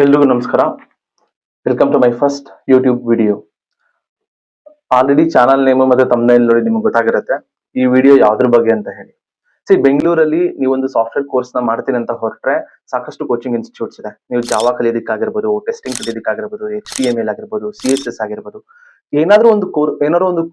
ಎಲ್ರಿಗೂ ನಮಸ್ಕಾರ. Welcome to my first YouTube video already channel name ಮತ್ತೆ ತಮ್ಮನೇಲ್ ನೋಡಿ ನಿಮ್ಗೆ ಗೊತ್ತಾಗಿರುತ್ತೆ. ಈ ವಿಡಿಯೋ ಯಾವ್ದ್ರ ಬಗ್ಗೆ ಅಂತ ಹೇಳಿ. ಸಿ ಬೆಂಗಳೂರಲ್ಲಿ ನೀವೊಂದು ಸಾಫ್ಟ್ವೇರ್ ಕೋರ್ಸ್ನ ಮಾಡ್ತೀನಿ ಅಂತ ಹೊರಟ್ರೆ ಸಾಕಷ್ಟು ಕೋಚಿಂಗ್ ಇನ್ಸ್ಟಿಟ್ಯೂಟ್ಸ್ ಇದೆ. ನೀವು ಜಾವಾ ಕಲಿಯೋದಕ್ಕಾಗಿರ್ಬೋದು ಟೆಸ್ಟಿಂಗ್ ಕಲಿಯೋದಕ್ಕಾಗಿರ್ಬೋದು ಎಚ್ ಡಿ ಎಂ ಎಲ್ ಆಗಿರ್ಬೋದು ಸಿ ಎಸ್ ಎಸ್ ಆಗಿರ್ಬೋದು. ಏನಾದ್ರೂ ಒಂದು ಕೋರ್ ಏನಾದ್ರು ಒಂದು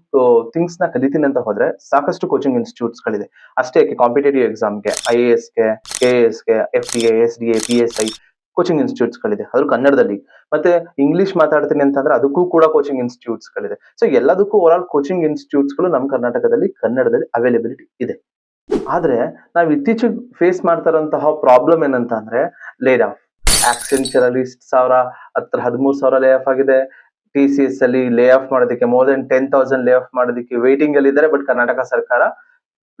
ಥಿಂಗ್ಸ್ನ ಕಲಿತೀನಿ ಅಂತ ಹೋದ್ರೆ ಸಾಕಷ್ಟು ಕೋಚಿಂಗ್ ಇನ್ಸ್ಟಿಟ್ಯೂಟ್ಸ್ ಗಳಿದೆ. ಅಷ್ಟೇ ಕಾಂಪಿಟೇಟಿವ್ ಎಕ್ಸಾಮ್ಗೆ ಐ ಎ ಎಸ್ಗೆ ಕೆ ಎಸ್ಗೆ F A S D A P S I coaching institutes ಗಳಿದೆ ಅದು ಕನ್ನಡದಲ್ಲಿ. ಮತ್ತೆ ಇಂಗ್ಲಿಷ್ ಮಾತಾಡ್ತೀನಿ ಅಂತಂದ್ರೆ ಅದಕ್ಕೂ ಕೂಡ ಕೋಚಿಂಗ್ ಇನ್ಸ್ಟಿಟ್ಯೂಟ್ಸ್ ಗಳಿದೆ ಸೊ ಎಲ್ಲದಕ್ಕೂ ಓವರ್ ಕೋಚಿಂಗ್ ಇನ್ಸ್ಟಿಟ್ಯೂಟ್ಸ್ಗಳು ನಮ್ಮ ಕರ್ನಾಟಕದಲ್ಲಿ, ಕನ್ನಡದಲ್ಲಿ ಅವೈಲೇಬಿಲಿಟಿ ಇದೆ. ಆದ್ರೆ, ನಾವು ಇತ್ತೀಚೆಗೆ ಫೇಸ್ ಮಾಡ್ತಾರಂತಹ ಪ್ರಾಬ್ಲಮ್ ಏನಂತ ಅಂದ್ರೆ ಲೇಡ್ ಆಫ್ ಆಕ್ಸೆಂಚರ್ ಅಲ್ಲಿ ಸಾವಿರ ಹತ್ರ ಹದಿಮೂರು ಸಾವಿರ ಲೇ ಆಫ್ ಆಗಿದೆ. ಟಿ ಸಿ ಎಸ್ ಅಲ್ಲಿ ಲೇ ಆಫ್ ಮಾಡೋದಕ್ಕೆ more than ten thousand lay off ಮಾಡೋದಕ್ಕೆ ವೇಟಿಂಗ್ ಅಲ್ಲಿ ಇದ್ದಾರೆ ಬಟ್ ಕರ್ನಾಟಕ ಸರ್ಕಾರ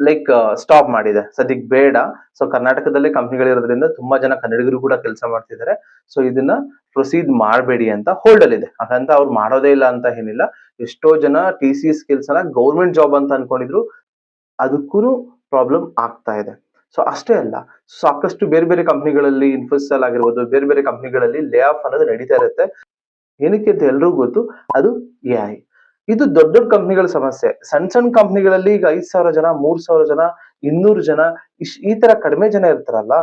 ಲೈಕ್ ಸ್ಟಾಪ್ ಮಾಡಿದೆ. ಸದ್ಯಕ್ಕೆ ಬೇಡ. ಸೊ ಕರ್ನಾಟಕದಲ್ಲೇ ಕಂಪ್ನಿಗಳಿರೋದ್ರಿಂದ ತುಂಬಾ ಜನ ಕನ್ನಡಿಗರು ಕೂಡ ಕೆಲಸ ಮಾಡ್ತಿದ್ದಾರೆ. ಸೊ ಇದನ್ನ ಪ್ರೊಸೀಡ್ ಮಾಡಬೇಡಿ ಅಂತ ಹೋಲ್ಡ್ ಅಲ್ಲಿ ಇದೆ ಹಾಗಂತ ಅವ್ರು ಮಾಡೋದೇ ಇಲ್ಲ ಅಂತ ಏನಿಲ್ಲ. ಎಷ್ಟೋ ಜನ ಟಿ ಸಿ ಎಸ್ ಕೆಲ್ಸನ ಗೌರ್ಮೆಂಟ್ ಜಾಬ್ ಅಂತ ಅನ್ಕೊಂಡಿದ್ರು. ಅದಕ್ಕೂ ಪ್ರಾಬ್ಲಮ್ ಆಗ್ತಾ ಇದೆ. ಸೊ ಅಷ್ಟೇ ಅಲ್ಲ. ಸಾಕಷ್ಟು ಬೇರೆ ಬೇರೆ ಕಂಪ್ನಿಗಳಲ್ಲಿ ಇನ್ಫೋಸಿಸ್ ಆಗಿರ್ಬೋದು, ಬೇರೆ ಬೇರೆ ಕಂಪ್ನಿಗಳಲ್ಲಿ ಲೇ ಆಫ್ ಅನ್ನೋದು ನಡೀತಾ ಇರುತ್ತೆ. ಏನಕ್ಕೆ ಅಂತ ಎಲ್ರಿಗೂ ಗೊತ್ತು. ಅದು ಎ ಐ ಇದು ದೊಡ್ಡ ದೊಡ್ಡ ಕಂಪ್ನಿಗಳ ಸಮಸ್ಯೆ. ಸಣ್ಣ ಸಣ್ಣ ಕಂಪ್ನಿಗಳಲ್ಲಿ ಈಗ ಐದ್ ಸಾವಿರ ಜನ, ಮೂರ್ ಸಾವಿರ ಜನ, ಇನ್ನೂರು ಜನ, ಇಶ್ ಈ ತರ ಕಡಿಮೆ ಜನ ಇರ್ತಾರಲ್ಲ,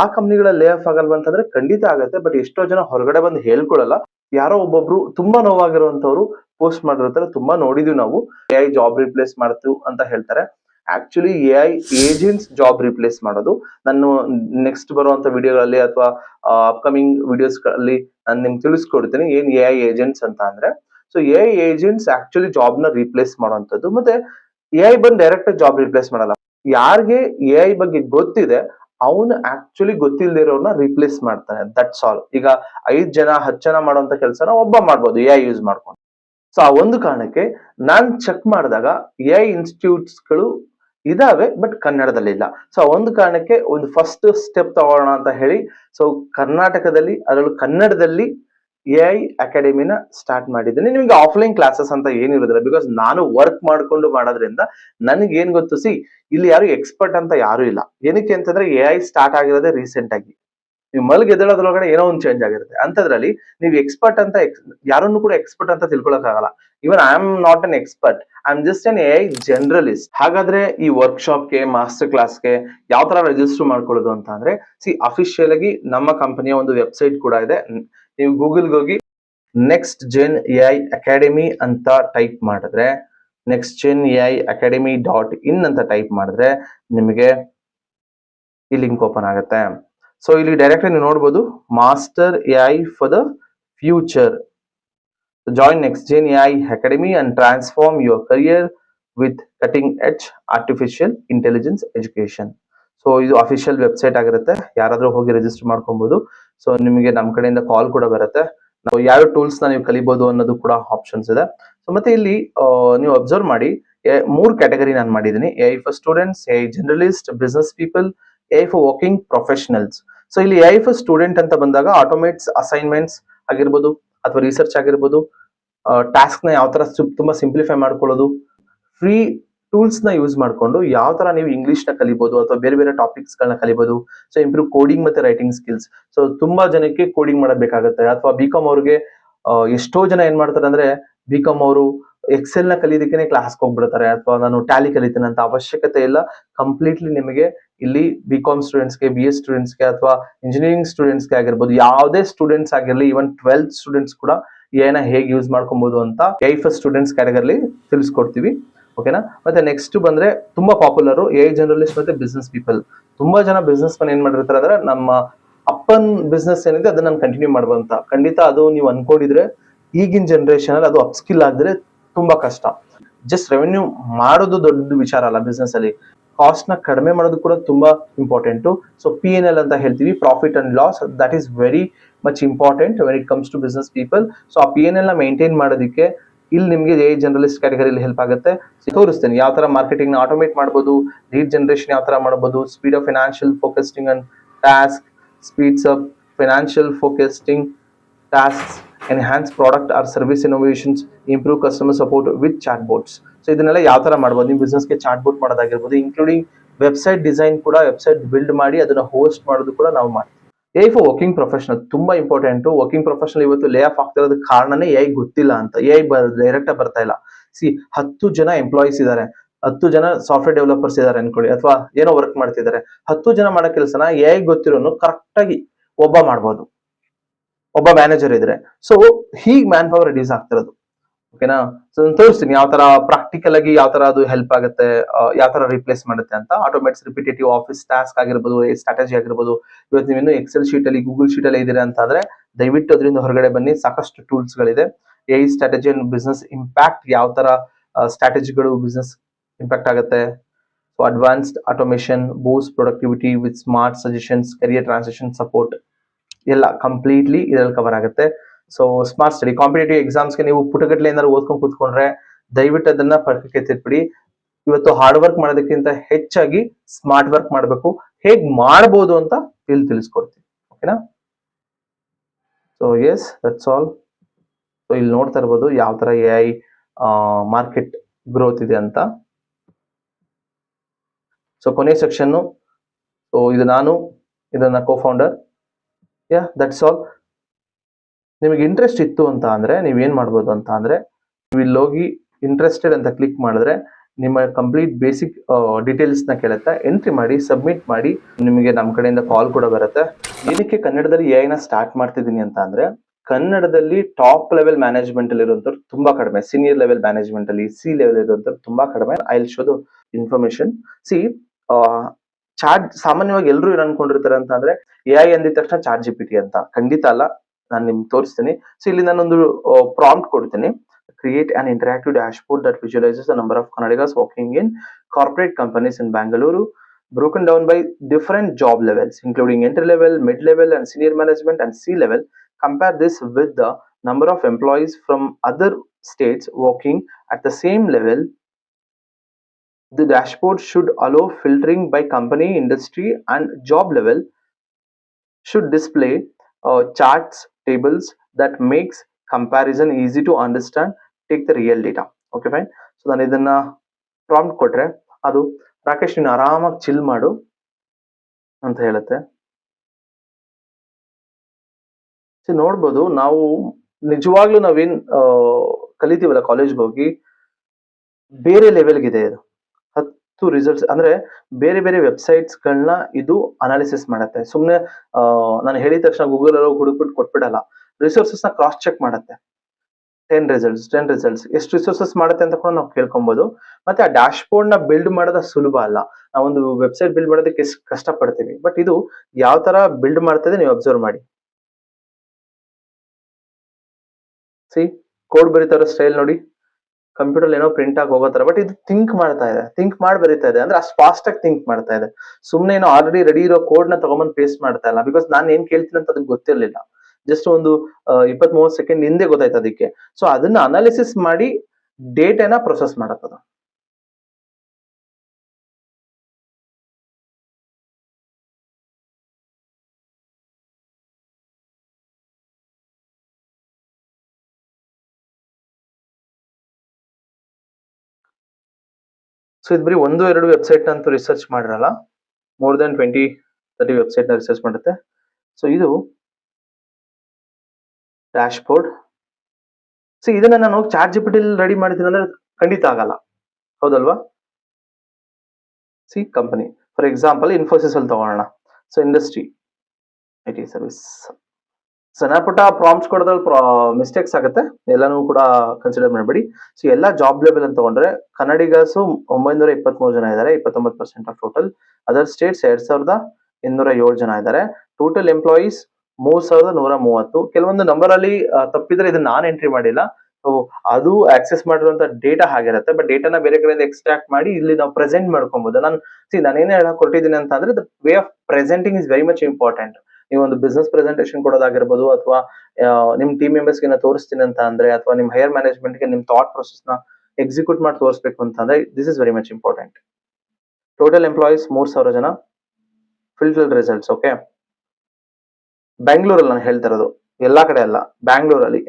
ಆ ಕಂಪ್ನಿಗಳ ಲೇ ಆಫ್ ಆಗಲ್ವಾ ಅಂತಂದ್ರೆ ಖಂಡಿತ ಆಗತ್ತೆ ಬಟ್ ಎಷ್ಟೋ ಜನ ಹೊರಗಡೆ ಬಂದು ಹೇಳ್ಕೊಳಲ್ಲ. ಯಾರೋ ಒಬ್ಬೊಬ್ರು ತುಂಬಾ ನೋವಾಗಿರುವಂತವ್ರು ಪೋಸ್ಟ್ ಮಾಡಿರ್ತಾರೆ ತುಂಬಾ ನೋಡಿದೀವಿ ನಾವು. ಎ ಐ ಜಾಬ್ ರಿಪ್ಲೇಸ್ ಮಾಡ್ತೀವಿ ಅಂತ ಹೇಳ್ತಾರೆ. Actually A I agents job replace ಮಾಡೋದು. ನಾನು ನೆಕ್ಸ್ಟ್ ಬರುವಂತ ವಿಡಿಯೋಗಳಲ್ಲಿ ಅಥವಾ ಅಪ್ಕಮಿಂಗ್ ವಿಡಿಯೋಸ್ ಅಲ್ಲಿ ನಾನು ನಿಮ್ಗೆ ತಿಳಿಸ್ಕೊಡ್ತೀನಿ. ಏನ್ ಎ ಐ ಏಜೆಂಟ್ಸ್ ಅಂತ ಅಂದ್ರೆ ಸೊ ಎ ಏಜೆಂಟ್ಸ್ ಆಕ್ಚುಲಿ ಜಾಬ್ನ ರಿಪ್ಲೇಸ್ ಮಾಡುವಂತದ್ದು ಮತ್ತೆ ಎ ಐ ಬಂದು ಡೈರೆಕ್ಟ್ ಜಾಬ್ ರಿಪ್ಲೇಸ್ ಮಾಡಲ್ಲ. ಯಾರಿಗೆ ಎ ಐ ಬಗ್ಗೆ ಗೊತ್ತಿದೆ, ಅವನು ಆಕ್ಚುಲಿ ಗೊತ್ತಿಲ್ಲದಿರೋರ್ನ ರೀಪ್ಲೇಸ್ ಮಾಡ್ತಾನೆ. ದಟ್ಸ್ ಆಲ್ ಈಗ ಐದ್ ಜನ ಹತ್ತು ಜನ ಮಾಡುವಂತ ಕೆಲಸನ ಒಬ್ಬ ಮಾಡ್ಬೋದು ಎ ಐ ಯೂಸ್ ಮಾಡ್ಕೊಂಡು. ಸೊ ಆ ಒಂದು ಕಾರಣಕ್ಕೆ ನಾನು ಚೆಕ್ ಮಾಡಿದಾಗ ಎ ಐ ಇನ್ಸ್ಟಿಟ್ಯೂಟ್ಸ್ಗಳು ಇದಾವೆ ಬಟ್ ಕನ್ನಡದಲ್ಲಿ ಇಲ್ಲ. ಸೊ ಆ ಒಂದು ಕಾರಣಕ್ಕೆ ಒಂದು ಫಸ್ಟ್ ಸ್ಟೆಪ್ ತಗೋಣ ಅಂತ ಹೇಳಿ ಸೊ ಕರ್ನಾಟಕದಲ್ಲಿ, ಅದರಲ್ಲೂ ಕನ್ನಡದಲ್ಲಿ ಎ ಐ ಅಕಾಡೆಮಿನ ಸ್ಟಾರ್ಟ್ ಮಾಡಿದ್ದೀನಿ. ನಿಮಗೆ ಆಫ್ಲೈನ್ ಕ್ಲಾಸಸ್ ಅಂತ ಏನಿರೋದಿಲ್ಲ ಬಿಕಾಸ್ ನಾನು ವರ್ಕ್ ಮಾಡ್ಕೊಂಡು ಮಾಡೋದ್ರಿಂದ ನನಗೆ ಏನ್ ಗೊತ್ತು? ಸಿ ಇಲ್ಲಿ ಯಾರು ಎಕ್ಸ್ಪರ್ಟ್ ಅಂತ ಯಾರು ಇಲ್ಲ. ಏನಕ್ಕೆ ಅಂತಂದ್ರೆ ಎ ಐ ಸ್ಟಾರ್ಟ್ ಆಗಿರೋದೇ ರೀಸೆಂಟ್ ಆಗಿ. ನೀವು ಮಲ್ಗೆ ಎದ್ದೇಳೋದ್ರೊಳಗಡೆ ಏನೋ ಒಂದು ಚೇಂಜ್ ಆಗಿರುತ್ತೆ. ಅಂತದ್ರಲ್ಲಿ ನೀವು ಎಕ್ಸ್ಪರ್ಟ್ ಅಂತ ಯಾರನ್ನು ಕೂಡ ಎಕ್ಸ್ಪರ್ಟ್ ಅಂತ ತಿಳ್ಕೊಳಕ್ ಆಗಲ್ಲ even I am not an expert I am just an A I generalist ಹಾಗಾದ್ರೆ ಈ ವರ್ಕ್ಶಾಪ್ಗೆ ಮಾಸ್ಟರ್ ಕ್ಲಾಸ್ಗೆ ಯಾವ ತರ ರಿಜಿಸ್ಟರ್ ಮಾಡ್ಕೊಳ್ಳೋದು ಅಂತ ಅಂದ್ರೆ ಸಿ ಅಫಿಷಿಯಲ್ ಆಗಿ ನಮ್ಮ ಕಂಪನಿಯ ಒಂದು ವೆಬ್ಸೈಟ್ ಕೂಡ ಇದೆ. ನೀವು ಗೂಗಲ್ಗೆ ಹೋಗಿ next gen A I academy ಅಂತ ಟೈಪ್ ಮಾಡಿದ್ರೆ next gen A I academy dot in ಅಂತ ಟೈಪ್ ಮಾಡಿದ್ರೆ ನಿಮಗೆ ಈ ಲಿಂಕ್ ಓಪನ್ ಆಗುತ್ತೆ. ಸೊ ಇಲ್ಲಿ ಡೈರೆಕ್ಟ್ ನೀವು ನೋಡ್ಬೋದು master A I for the future join next gen A I academy and transform your career with cutting edge artificial intelligence education so ಇದು official website ಆಗಿರುತ್ತೆ. ಯಾರಾದ್ರೂ ಹೋಗಿ ರಿಜಿಸ್ಟರ್ ಮಾಡ್ಕೊಬಹುದು ಸೊ ನಿಮಗೆ ನಮ್ಮ ಕಡೆಯಿಂದ ಕಾಲ್ ಕೂಡ ಬರುತ್ತೆ. ನಾವು ಯಾವ ಟೂಲ್ಸ್ ನೀವು ಕಲಿಬಹುದು ಅನ್ನೋದು ಕೂಡ ಆಪ್ಷನ್ಸ್ ಇದೆ. ಸೊ ಮತ್ತೆ ಇಲ್ಲಿ ನೀವು ಅಬ್ಸರ್ವ್ ಮಾಡಿ ಮೂರ್ ಕ್ಯಾಟಗರಿ ನಾನು ಮಾಡಿದೀನಿ A I for students A I generalist business people A I for working professionals so ಇಲ್ಲಿ ಎ ಐ ಫಾರ್ ಸ್ಟೂಡೆಂಟ್ ಅಂತ ಬಂದಾಗ ಆಟೋಮೇಟ್ಸ್ ಅಸೈನ್ಮೆಂಟ್ಸ್ ಆಗಿರ್ಬೋದು ಅಥವಾ ರಿಸರ್ಚ್ ಆಗಿರ್ಬೋದು ಟಾಸ್ಕ್ನ ಯಾವ ತರ ತುಂಬಾ ಸಿಂಪ್ಲಿಫೈ ಮಾಡ್ಕೊಳ್ಳೋದು ಫ್ರೀ ಟೂಲ್ಸ್ನ ಯೂಸ್ ಮಾಡ್ಕೊಂಡು ಯಾವ ತರ ನೀವು ಇಂಗ್ಲಿಷ್ನ ಕಲಿಬಹುದು ಅಥವಾ ಬೇರೆ ಬೇರೆ ಟಾಪಿಕ್ಸ್ ಗಳನ್ನ ಕಲಿಬಹುದು ಸೊ ಇಂಪ್ರೂವ್ ಕೋಡಿಂಗ್ ಮತ್ತೆ ರೈಟಿಂಗ್ ಸ್ಕಿಲ್ಸ್ ಸೊ ತುಂಬಾ ಜನಕ್ಕೆ ಕೋಡಿಂಗ್ ಮಾಡಬೇಕಾಗುತ್ತೆ ಅಥವಾ ಬಿ ಕಾಮ್ ಅವ್ರಿಗೆ ಎಷ್ಟೋ ಜನ ಏನ್ ಮಾಡ್ತಾರೆ ಅಂದ್ರೆ ಬಿ ಕಾಮ್ ಅವರು ಎಕ್ಸೆಲ್ನ ಕಲಿಯೋದಕ್ಕೆ ಕ್ಲಾಸ್ಗೆ ಹೋಗ್ಬಿಡ್ತಾರೆ. ಅಥವಾ ನಾನು ಟ್ಯಾಲಿ ಕಲಿತೇನೆ ಅಂತ ಅವಶ್ಯಕತೆ ಇಲ್ಲ. ಕಂಪ್ಲೀಟ್ಲಿ ನಿಮಗೆ ಇಲ್ಲಿ ಬಿ ಕಾಮ್ ಸ್ಟೂಡೆಂಟ್ಸ್ಗೆ ಬಿ ಎಸ್ ಸ್ಟೂಡೆಂಟ್ಸ್ಗೆ ಅಥವಾ ಇಂಜಿನಿಯರಿಂಗ್ ಸ್ಟೂಡೆಂಟ್ಸ್ಗೆ ಆಗಿರ್ಬೋದು, ಯಾವುದೇ ಸ್ಟೂಡೆಂಟ್ಸ್ ಆಗಿರಲಿ ಇವನ್ ಟ್ವೆಲ್ತ್ ಸ್ಟೂಡೆಂಟ್ಸ್ ಕೂಡ ಏನ ಹೇಗೆ ಯೂಸ್ ಮಾಡ್ಕೊಬಹುದು ಅಂತ ಏಫ್ ಸ್ಟೂಡೆಂಟ್ಸ್ ಕ್ಯಾಟಗರಿ ತಿಳಿಸ್ಕೊಡ್ತೀವಿ. ಓಕೆನಾ ಮತ್ತೆ ನೆಕ್ಸ್ಟ್ ಬಂದ್ರೆ ತುಂಬಾ ಪಾಪ್ಯುಲರ್ ಎ ಜರ್ನಲಿಸ್ಟ್ ಮತ್ತೆ ಬಿಸ್ನೆಸ್ ಪೀಪಲ್ ತುಂಬಾ ಜನ ಬಿಸ್ನೆಸ್ ಮನ್ ಏನ್ ಮಾಡಿರ್ತಾರೆ ಅಂದ್ರೆ ನಮ್ಮ ಅಪ್ಪನ್ ಬಿಸ್ನೆಸ್ ಏನಿದೆ ಅದನ್ನ ನಾನು ಕಂಟಿನ್ಯೂ ಮಾಡುವಂತ ಖಂಡಿತ ಅದು ನೀವು ಅನ್ಕೊಂಡಿದ್ರೆ ಈಗಿನ ಜನರೇಷನ್ ಅಲ್ಲಿ ಅದು ಅಪ್ಸ್ಕಿಲ್ ಆಗಿದ್ರೆ ತುಂಬಾ ಕಷ್ಟ. ಜಸ್ಟ್ ರೆವೆನ್ಯೂ ಮಾಡೋದು ದೊಡ್ಡ ವಿಚಾರ ಅಲ್ಲ ಬಿಸ್ನೆಸ್ ಅಲ್ಲಿ. ಕಾಸ್ಟ್ನ ಕಡಿಮೆ ಮಾಡೋದು ಕೂಡ ತುಂಬಾ important so P N L ಅಂತ ಹೇಳ್ತೀವಿ profit and loss that is very much important when it comes to business people so ಆ ಪಿ ಎನ್ ಎಲ್ನ ಮೇಂಟೈನ್ ಮಾಡೋದಕ್ಕೆ ಇಲ್ಲಿ ನಿಮಗೆ ಎ ಜರ್ನಲಿಸ್ಟ್ ಕ್ಯಾಟಗರಿಲಿ ಹೆಲ್ಪ್ ಆಗುತ್ತೆ. ತೋರಿಸ್ತೇನೆ, ಯಾವ ತರ ಮಾರ್ಕೆಟಿಂಗ್ನ ಆಟೋಮೇಟ್ ಮಾಡಬಹುದು ಲೀಡ್ ಜನರೇಷನ್ ಯಾವ ತರ ಮಾಡಬಹುದು speed of financial forecasting and task speeds up financial forecasting task enhance product or service innovations improve customer support with chatbots so ಇದನ್ನೆಲ್ಲ ಯಾವ ತರ ಮಾಡಬಹುದು ನಿಮ್ಮ ಬಿಸ್ನೆಸ್ಗೆ ಚಾಟ್ ಬೋರ್ಡ್ ಮಾಡೋದಾಗಿರ್ಬೋದು ಇನ್ಕ್ಲೂಡಿಂಗ್ ವೆಬ್ಸೈಟ್ ಡಿಸೈನ್ ಕೂಡ ವೆಬ್ಸೈಟ್ ಬಿಲ್ಡ್ ಮಾಡಿ ಅದನ್ನ ಹೋಸ್ಟ್ ಮಾಡೋದು ಕೂಡ ನಾವು ಮಾಡ್ತೀವಿ. ಎ ಫಾರ್ ವರ್ಕಿಂಗ್ ಪ್ರೊಫೆಷನಲ್ ತುಂಬಾ ಇಂಪಾರ್ಟೆಂಟ್ ವರ್ಕಿಂಗ್ ಪ್ರೊಫೆಷನಲ್ ಇವತ್ತು ಲೇ ಆಫ್ ಆಗ್ತಿರೋದ್ ಕಾರಣನೇ ಎ ಗೊತ್ತಿಲ್ಲ ಅಂತ. ಎ ಡೈರೆಕ್ಟ್ ಬರ್ತಾ ಇಲ್ಲ. ಸಿ ಹತ್ತು ಜನ ಎಂಪ್ಲಾಯೀಸ್ ಇದ್ದಾರೆ ಹತ್ತು ಜನ ಸಾಫ್ಟ್ವೇರ್ ಡೆವಲಪರ್ಸ್ ಇದ್ದಾರೆ ಅನ್ಕೊಳ್ಳಿ. ಅಥವಾ ಏನೋ ವರ್ಕ್ ಮಾಡ್ತಿದ್ದಾರೆ. ಹತ್ತು ಜನ ಮಾಡೋ ಕೆಲಸನ ಎ ಗೊತ್ತಿರೋನು ಕರೆಕ್ಟ್ ಆಗಿ ಒಬ್ಬ ಮಾಡ್ಬೋದು. ಒಬ್ಬ ಮ್ಯಾನೇಜರ್ ಇದ್ರೆ. ಸೊ ಹೀಗ್ ಮ್ಯಾನ್ ಪವರ್ ರಿಡ್ಯೂಸ್ ಆಗ್ತಿರೋದು ಓಕೆನಾ ಸೊ ನಾನು ತೋರಿಸ್ತೀನಿ. ಯಾವ ತರ ಪ್ರಾಕ್ಟಿಕಲ್ ಆಗಿ ಯಾವ ತರ ಅದು ಹೆಲ್ಪ್ ಆಗುತ್ತೆ ಯಾವ ತರ ರಿಪ್ಲೇಸ್ ಮಾಡುತ್ತೆ ಅಂತ. ಆಟೋಮೇಟ್ಸ್ ರಿಪಿಟೇಟಿವ್ ಆಫೀಸ್ ಟಾಸ್ಕ್ ಆಗಿರ್ಬೋದು ಸ್ಟ್ರಾಟಜಿ ಆಗಿರ್ಬೋದು. ಇವತ್ತು ನೀವು ಎಕ್ಸೆಲ್ ಶೀಟ್ ಅಲ್ಲಿ ಗೂಗಲ್ ಶೀಟ್ ಅಲ್ಲಿ ಇದ್ದೀರಾ ಅಂತ ಆದ್ರೆ, ದಯವಿಟ್ಟು ಅದರಿಂದ ಹೊರಗಡೆ ಬನ್ನಿ. ಸಾಕಷ್ಟು ಟೂಲ್ಸ್ ಗಳಿದೆ. A strategy and business impact ಯಾವ ತರ ಸ್ಟ್ರಾಟಜಿಗಳು ಬಿಸ್ನೆಸ್ ಇಂಪ್ಯಾಕ್ಟ್ ಆಗುತ್ತೆ. So advanced automation boost productivity with smart suggestions career transaction support ಎಲ್ಲ ಕಂಪ್ಲೀಟ್ಲಿ ಇದರಲ್ಲಿ ಕವರ್ ಆಗುತ್ತೆ. ಸೊ ಸ್ಮಾರ್ಟ್ ಸ್ಟಡಿ ಕಾಂಪಿಟೇಟಿವ್ ಎಕ್ಸಾಮ್ಸ್ಗೆ ನೀವು ಪುಟಗಟ್ಟಲೆ ಏನಾದ್ರು ಓದ್ಕೊಂಡು ಕೂತ್ಕೊಂಡ್ರೆ ದಯವಿಟ್ಟು ಅದನ್ನ ಪಕ್ಕಕ್ಕೆ ಎತ್ತಿಟ್ಬಿಡಿ. ಇವತ್ತು ಹಾರ್ಡ್ ವರ್ಕ್ ಮಾಡೋದಕ್ಕಿಂತ ಹೆಚ್ಚಾಗಿ ಸ್ಮಾರ್ಟ್ ವರ್ಕ್ ಮಾಡಬೇಕು. ಹೇಗ್ ಮಾಡಬಹುದು ಅಂತ ಇಲ್ಲಿ ತಿಳಿಸ್ಕೊಡ್ತೀನಿ. ಓಕೆನಾ so yes that's all so ಇಲ್ಲಿ ನೋಡ್ತಾ ಇರ್ಬೋದು ಯಾವ ತರ ಎ ಐ ಮಾರ್ಕೆಟ್ ಗ್ರೋತ್ ಇದೆ ಅಂತ. ಸೊ ಕೊನೆ ಸೆಕ್ಷನ್ ಸೊ ಇದು ನಾನು, ಇದನ್ನ co founder yeah that's all ನಿಮಗೆ ಇಂಟ್ರೆಸ್ಟ್ ಇತ್ತು ಅಂತ ಅಂದ್ರೆ ನೀವೇನ್ ಮಾಡ್ಬೋದು ಅಂತ ಅಂದ್ರೆ ನೀವು ಇಲ್ಲಿ ಹೋಗಿ ಇಂಟ್ರೆಸ್ಟೆಡ್ ಅಂತ ಕ್ಲಿಕ್ ಮಾಡಿದ್ರೆ ನಿಮ್ಮ ಕಂಪ್ಲೀಟ್ ಬೇಸಿಕ್ ಡೀಟೇಲ್ಸ್ನ ಕೇಳುತ್ತೆ. ಎಂಟ್ರಿ ಮಾಡಿ ಸಬ್ಮಿಟ್ ಮಾಡಿ, ನಿಮಗೆ ನಮ್ಮ ಕಡೆಯಿಂದ ಕಾಲ್ ಕೂಡ ಬರುತ್ತೆ. ಏನಕ್ಕೆ ಕನ್ನಡದಲ್ಲಿ ಎ ನ ಸ್ಟಾರ್ಟ್ ಮಾಡ್ತಿದ್ದೀನಿ ಅಂತ ಅಂದ್ರೆ ಕನ್ನಡದಲ್ಲಿ ಟಾಪ್ ಲೆವೆಲ್ ಮ್ಯಾನೇಜ್ಮೆಂಟ್ ಅಲ್ಲಿ ಇರುವಂತವ್ರು ತುಂಬಾ ಕಡಿಮೆ. ಸೀನಿಯರ್ ಲೆವೆಲ್ ಮ್ಯಾನೇಜ್ಮೆಂಟ್ ಅಲ್ಲಿ ಸಿ ಲೆವೆಲ್ ಇರುವಂತವ್ರು ತುಂಬಾ ಕಡಿಮೆ. ಐ ಶೋದು ಇನ್ಫಾರ್ಮೇಶನ್ ಸಿ ಚಾರ್ಜ್ ಸಾಮಾನ್ಯವಾಗಿ ಎಲ್ಲರೂ ಏನ್ ಅನ್ಕೊಂಡಿರ್ತಾರೆ ಅಂತ ಅಂದ್ರೆ ಎ ಐ ಅಂದಿದ ತಕ್ಷಣ ಚಾರ್ಜ್ ಜಿ ಪಿ ಟಿ ಅಂತ. ಖಂಡಿತ ಅಲ್ಲ. ನಾನು ನಿಮ್ಗೆ ತೋರಿಸ್ತೀನಿ ಸೊ ಇಲ್ಲಿ ನಾನೊಂದು ಪ್ರಾಂಪ್ಟ್ ಕೊಡ್ತೀನಿ create an interactive dashboard that visualizes the number of Kannadigas working in corporate companies in Bangalore broken down by different job levels, including entry level, mid level, and senior management and C level. Compare this with the number of employees from other states working at the same level. The dashboard should allow filtering by company, industry, and job level. Should display uh, charts, tables that makes comparison easy to understand. Take the real data. Okay fine so ನಾನು ಇದನ್ನ prompt ಕೊಟ್ರೆ ಅದು ರಾಕೇಶ್ ನೀನು ಆರಾಮಾಗಿ chill ಮಾಡು ಅಂತ ಹೇಳುತ್ತೆ so ನೋಡ್ಬೋದು ನಾವು ನಿಜವಾಗ್ಲೂ ನಾವೇನ್ ಕಲಿತೀವಲ್ಲ ಕಾಲೇಜ್ಗೆ ಹೋಗಿ, ಬೇರೆ ಲೆವೆಲ್ಗಿದೆ ಇದು ಹತ್ತು ರಿಸಲ್ಟ್ಸ್ ಅಂದ್ರೆ ಬೇರೆ ಬೇರೆ ವೆಬ್ಸೈಟ್ಸ್ ಗಳನ್ನ ಇದು ಅನಾಲಿಸಿಸ್ ಮಾಡುತ್ತೆ. ಸುಮ್ಮನೆ ನಾನು ಹೇಳಿದ ತಕ್ಷಣ ಗೂಗಲ್ ಅಲ್ಲಿ ಹುಡುಕ್ಬಿಟ್ಟು ಕೊಟ್ಬಿಡಲ್ಲ. ರಿಸೋರ್ಸಸ್ನ ಕ್ರಾಸ್ ಚೆಕ್ ಮಾಡುತ್ತೆ. ಟೆನ್ ರಿಸಲ್ಟ್ಸ್ ಟೆನ್ ರಿಸಲ್ಟ್ಸ್ ಎಷ್ಟು ರಿಸೋರ್ಸಸ್ ಮಾಡುತ್ತೆ ಅಂತ ಕೂಡ ನಾವು ಕೇಳ್ಕೊಬಹುದು ಮತ್ತೆ ಆ ಡ್ಯಾಶ್ ಬೋರ್ಡ್ನ ಬಿಲ್ಡ್ ಮಾಡೋದು ಸುಲಭ ಅಲ್ಲ. ನಾವೊಂದು ವೆಬ್ಸೈಟ್ ಬಿಲ್ಡ್ ಮಾಡೋದಕ್ಕೆ ಎಷ್ಟು ಕಷ್ಟ ಪಡ್ತೀವಿ ಬಟ್ ಇದು ಯಾವ ತರ ಬಿಲ್ಡ್ ಮಾಡ್ತದೆ ನೀವು ಅಬ್ಸರ್ವ್ ಮಾಡಿ. ಸಿ ಕೋಡ್ ಬರೀತಾರೋ ಸ್ಟೈಲ್ ನೋಡಿ. ಕಂಪ್ಯೂಟರ್ ಏನೋ ಪ್ರಿಂಟ್ ಆಗಿ ಹೋಗೋ ತರ ಬಟ್ ಇದು ಥಿಂಕ್ ಮಾಡ್ತಾ ಇದೆ. ಥಿಂಕ್ ಮಾಡಿ ಬರೀತಾ ಇದೆ. ಅಂದ್ರೆ ಅಷ್ಟು ಫಾಸ್ಟ್ ಆಗಿ ಥಿಂಕ್ ಮಾಡ್ತಾ ಇದೆ. ಸುಮ್ಮನೆ ಏನೋ ಆಲ್ರೆಡಿ ರೆಡಿ ಇರೋ ಕೋಡ್ನ ತಗೊಂಬಂದ್ ಪೇಸ್ಟ್ ಮಾಡ್ತಾ ಇಲ್ಲ. ಬಿಕಾಸ್ ನಾನು ಏನ್ ಕೇಳ್ತೀನಿ ಅಂತ ಅದಕ್ಕೆ ಗೊತ್ತಿರ್ಲಿಲ್ಲ. ಜಸ್ಟ್ ಒಂದು ಇಪ್ಪತ್ ಮೂವತ್ತು ಸೆಕೆಂಡ್ ಹಿಂದೆ ಗೊತ್ತಾಯ್ತು ಅದಕ್ಕೆ. ಸೊ ಅದನ್ನ ಅನಾಲಿಸಿಸ್ ಮಾಡಿ ಡೇಟಾನ ಪ್ರೊಸೆಸ್ ಮಾಡತ್ತದ. ಸೊ ಇದು ಬರೀ ಒಂದು, ಎರಡು ವೆಬ್ಸೈಟ್ ಅಂತೂ ರಿಸರ್ಚ್ ಮಾಡಿರಲ್ಲ. ಮೋರ್ ದನ್ ಟ್ವೆಂಟಿ ತರ್ಟಿ ವೆಬ್ಸೈಟ್ನ ರಿಸರ್ಚ್ ಮಾಡುತ್ತೆ. ಸೊ ಇದು ಡ್ಯಾಶ್ ಬೋರ್ಡ್ ಸೊ ಇದನ್ನ ನಾನು ಚಾರ್ಜ್ ಜಿಪಿಟಿಲ್ ರೆಡಿ ಮಾಡಿದ್ದೀನಿ ಅಂದ್ರೆ ಖಂಡಿತ ಆಗಲ್ಲ. ಹೌದಲ್ವಾ? C company for example Infosys ಅಲ್ಲಿ ತಗೊಳ್ಳೋಣ. So industry I T service ಸಣ್ಣ ಪುಟ್ಟ ಪ್ರಾಮ್ಸ್ ಕೊಡೋದ್ರಲ್ಲಿ ಮಿಸ್ಟೇಕ್ಸ್ ಆಗುತ್ತೆ. ಎಲ್ಲಾನು ಕೂಡ ಕನ್ಸಿಡರ್ ಮಾಡಬೇಡಿ. ಸೊ ಎಲ್ಲ ಜಾಬ್ ಲೆವೆಲ್ ಅಂತ ತಗೊಂಡ್ರೆ ಕನ್ನಡಿಗರ್ಸು ಒಂಬೈನೂರ ಇಪ್ಪತ್ಮೂರು ಜನ ಇದ್ದಾರೆ, ಇಪ್ಪತ್ತೊಂಬತ್ತು percent of total other states ಎರಡ್ ಸಾವಿರದ ಇನ್ನೂರ ಏಳು ಜನ ಇದ್ದಾರೆ. ಟೋಟಲ್ ಎಂಪ್ಲಾಯೀಸ್ ಮೂರ್ ಸಾವಿರದ ನೂರ ಮೂವತ್ತು. ಕೆಲವೊಂದು ನಂಬರ್ ಅಲ್ಲಿ ತಪ್ಪಿದ್ರೆ ಇದನ್ನ ನಾನು ಎಂಟ್ರಿ ಮಾಡಿಲ್ಲ. ಸೊ ಅದು ಆಕ್ಸೆಸ್ ಮಾಡಿರುವಂತ ಡೇಟಾ ಹಾಗಿರುತ್ತೆ. ಬಟ್ ಡೇಟಾನ ಬೇರೆ ಕಡೆಯಿಂದ ಎಕ್ಸ್ಟ್ರಾಕ್ಟ್ ಮಾಡಿ ಇಲ್ಲಿ ನಾವು ಪ್ರೆಸೆಂಟ್ ಮಾಡ್ಕೊಬಹುದು ನಾನು ಸಿ ನಾನೇನು ಹೇಳಕ್ ಕೊಟ್ಟಿದ್ದೀನಿ ಅಂತ ಅಂದ್ರೆ the way of presenting is very much important ನೀವು ಒಂದು ಬಿಸ್ನೆಸ್ ಪ್ರೆಸೆಂಟೇಷನ್ ಕೊಡೋದಾಗಿರ್ಬೋದು ಅಥವಾ ನಿಮ್ ಟೀಮ್ ಮೆಂಬರ್ಸ್ಗೆ ತೋರಿಸ್ತೀನಿ ಅಂತ ಅಂದ್ರೆ ಅಥವಾ ನಿಮ್ ಹೈಯರ್ ಮ್ಯಾನೇಜ್ಮೆಂಟ್ಗೆ ನಿಮ್ ಥಾಟ್ ಪ್ರೊಸೆಸ್ನ ಎಕ್ಸಿಕ್ಯೂಟ್ ಮಾಡಿ ತೋರಿಸ್ಬೇಕು ಅಂತ ಅಂದ್ರೆ this is very much important total employees ಮೂರ್ ಸಾವಿರ ಜನ. ಫಿಲ್ಟರ್ ರಿಸಲ್ಟ್ಸ್ ಓಕೆ ಬ್ಯಾಂಗ್ಳೂರಲ್ಲಿ ನಾನು ಹೇಳ್ತಾ ಇರೋದು, ಎಲ್ಲಾ ಕಡೆ ಅಲ್ಲ ಬ್ಯಾಂಗ್ಳೂರಲ್ಲಿ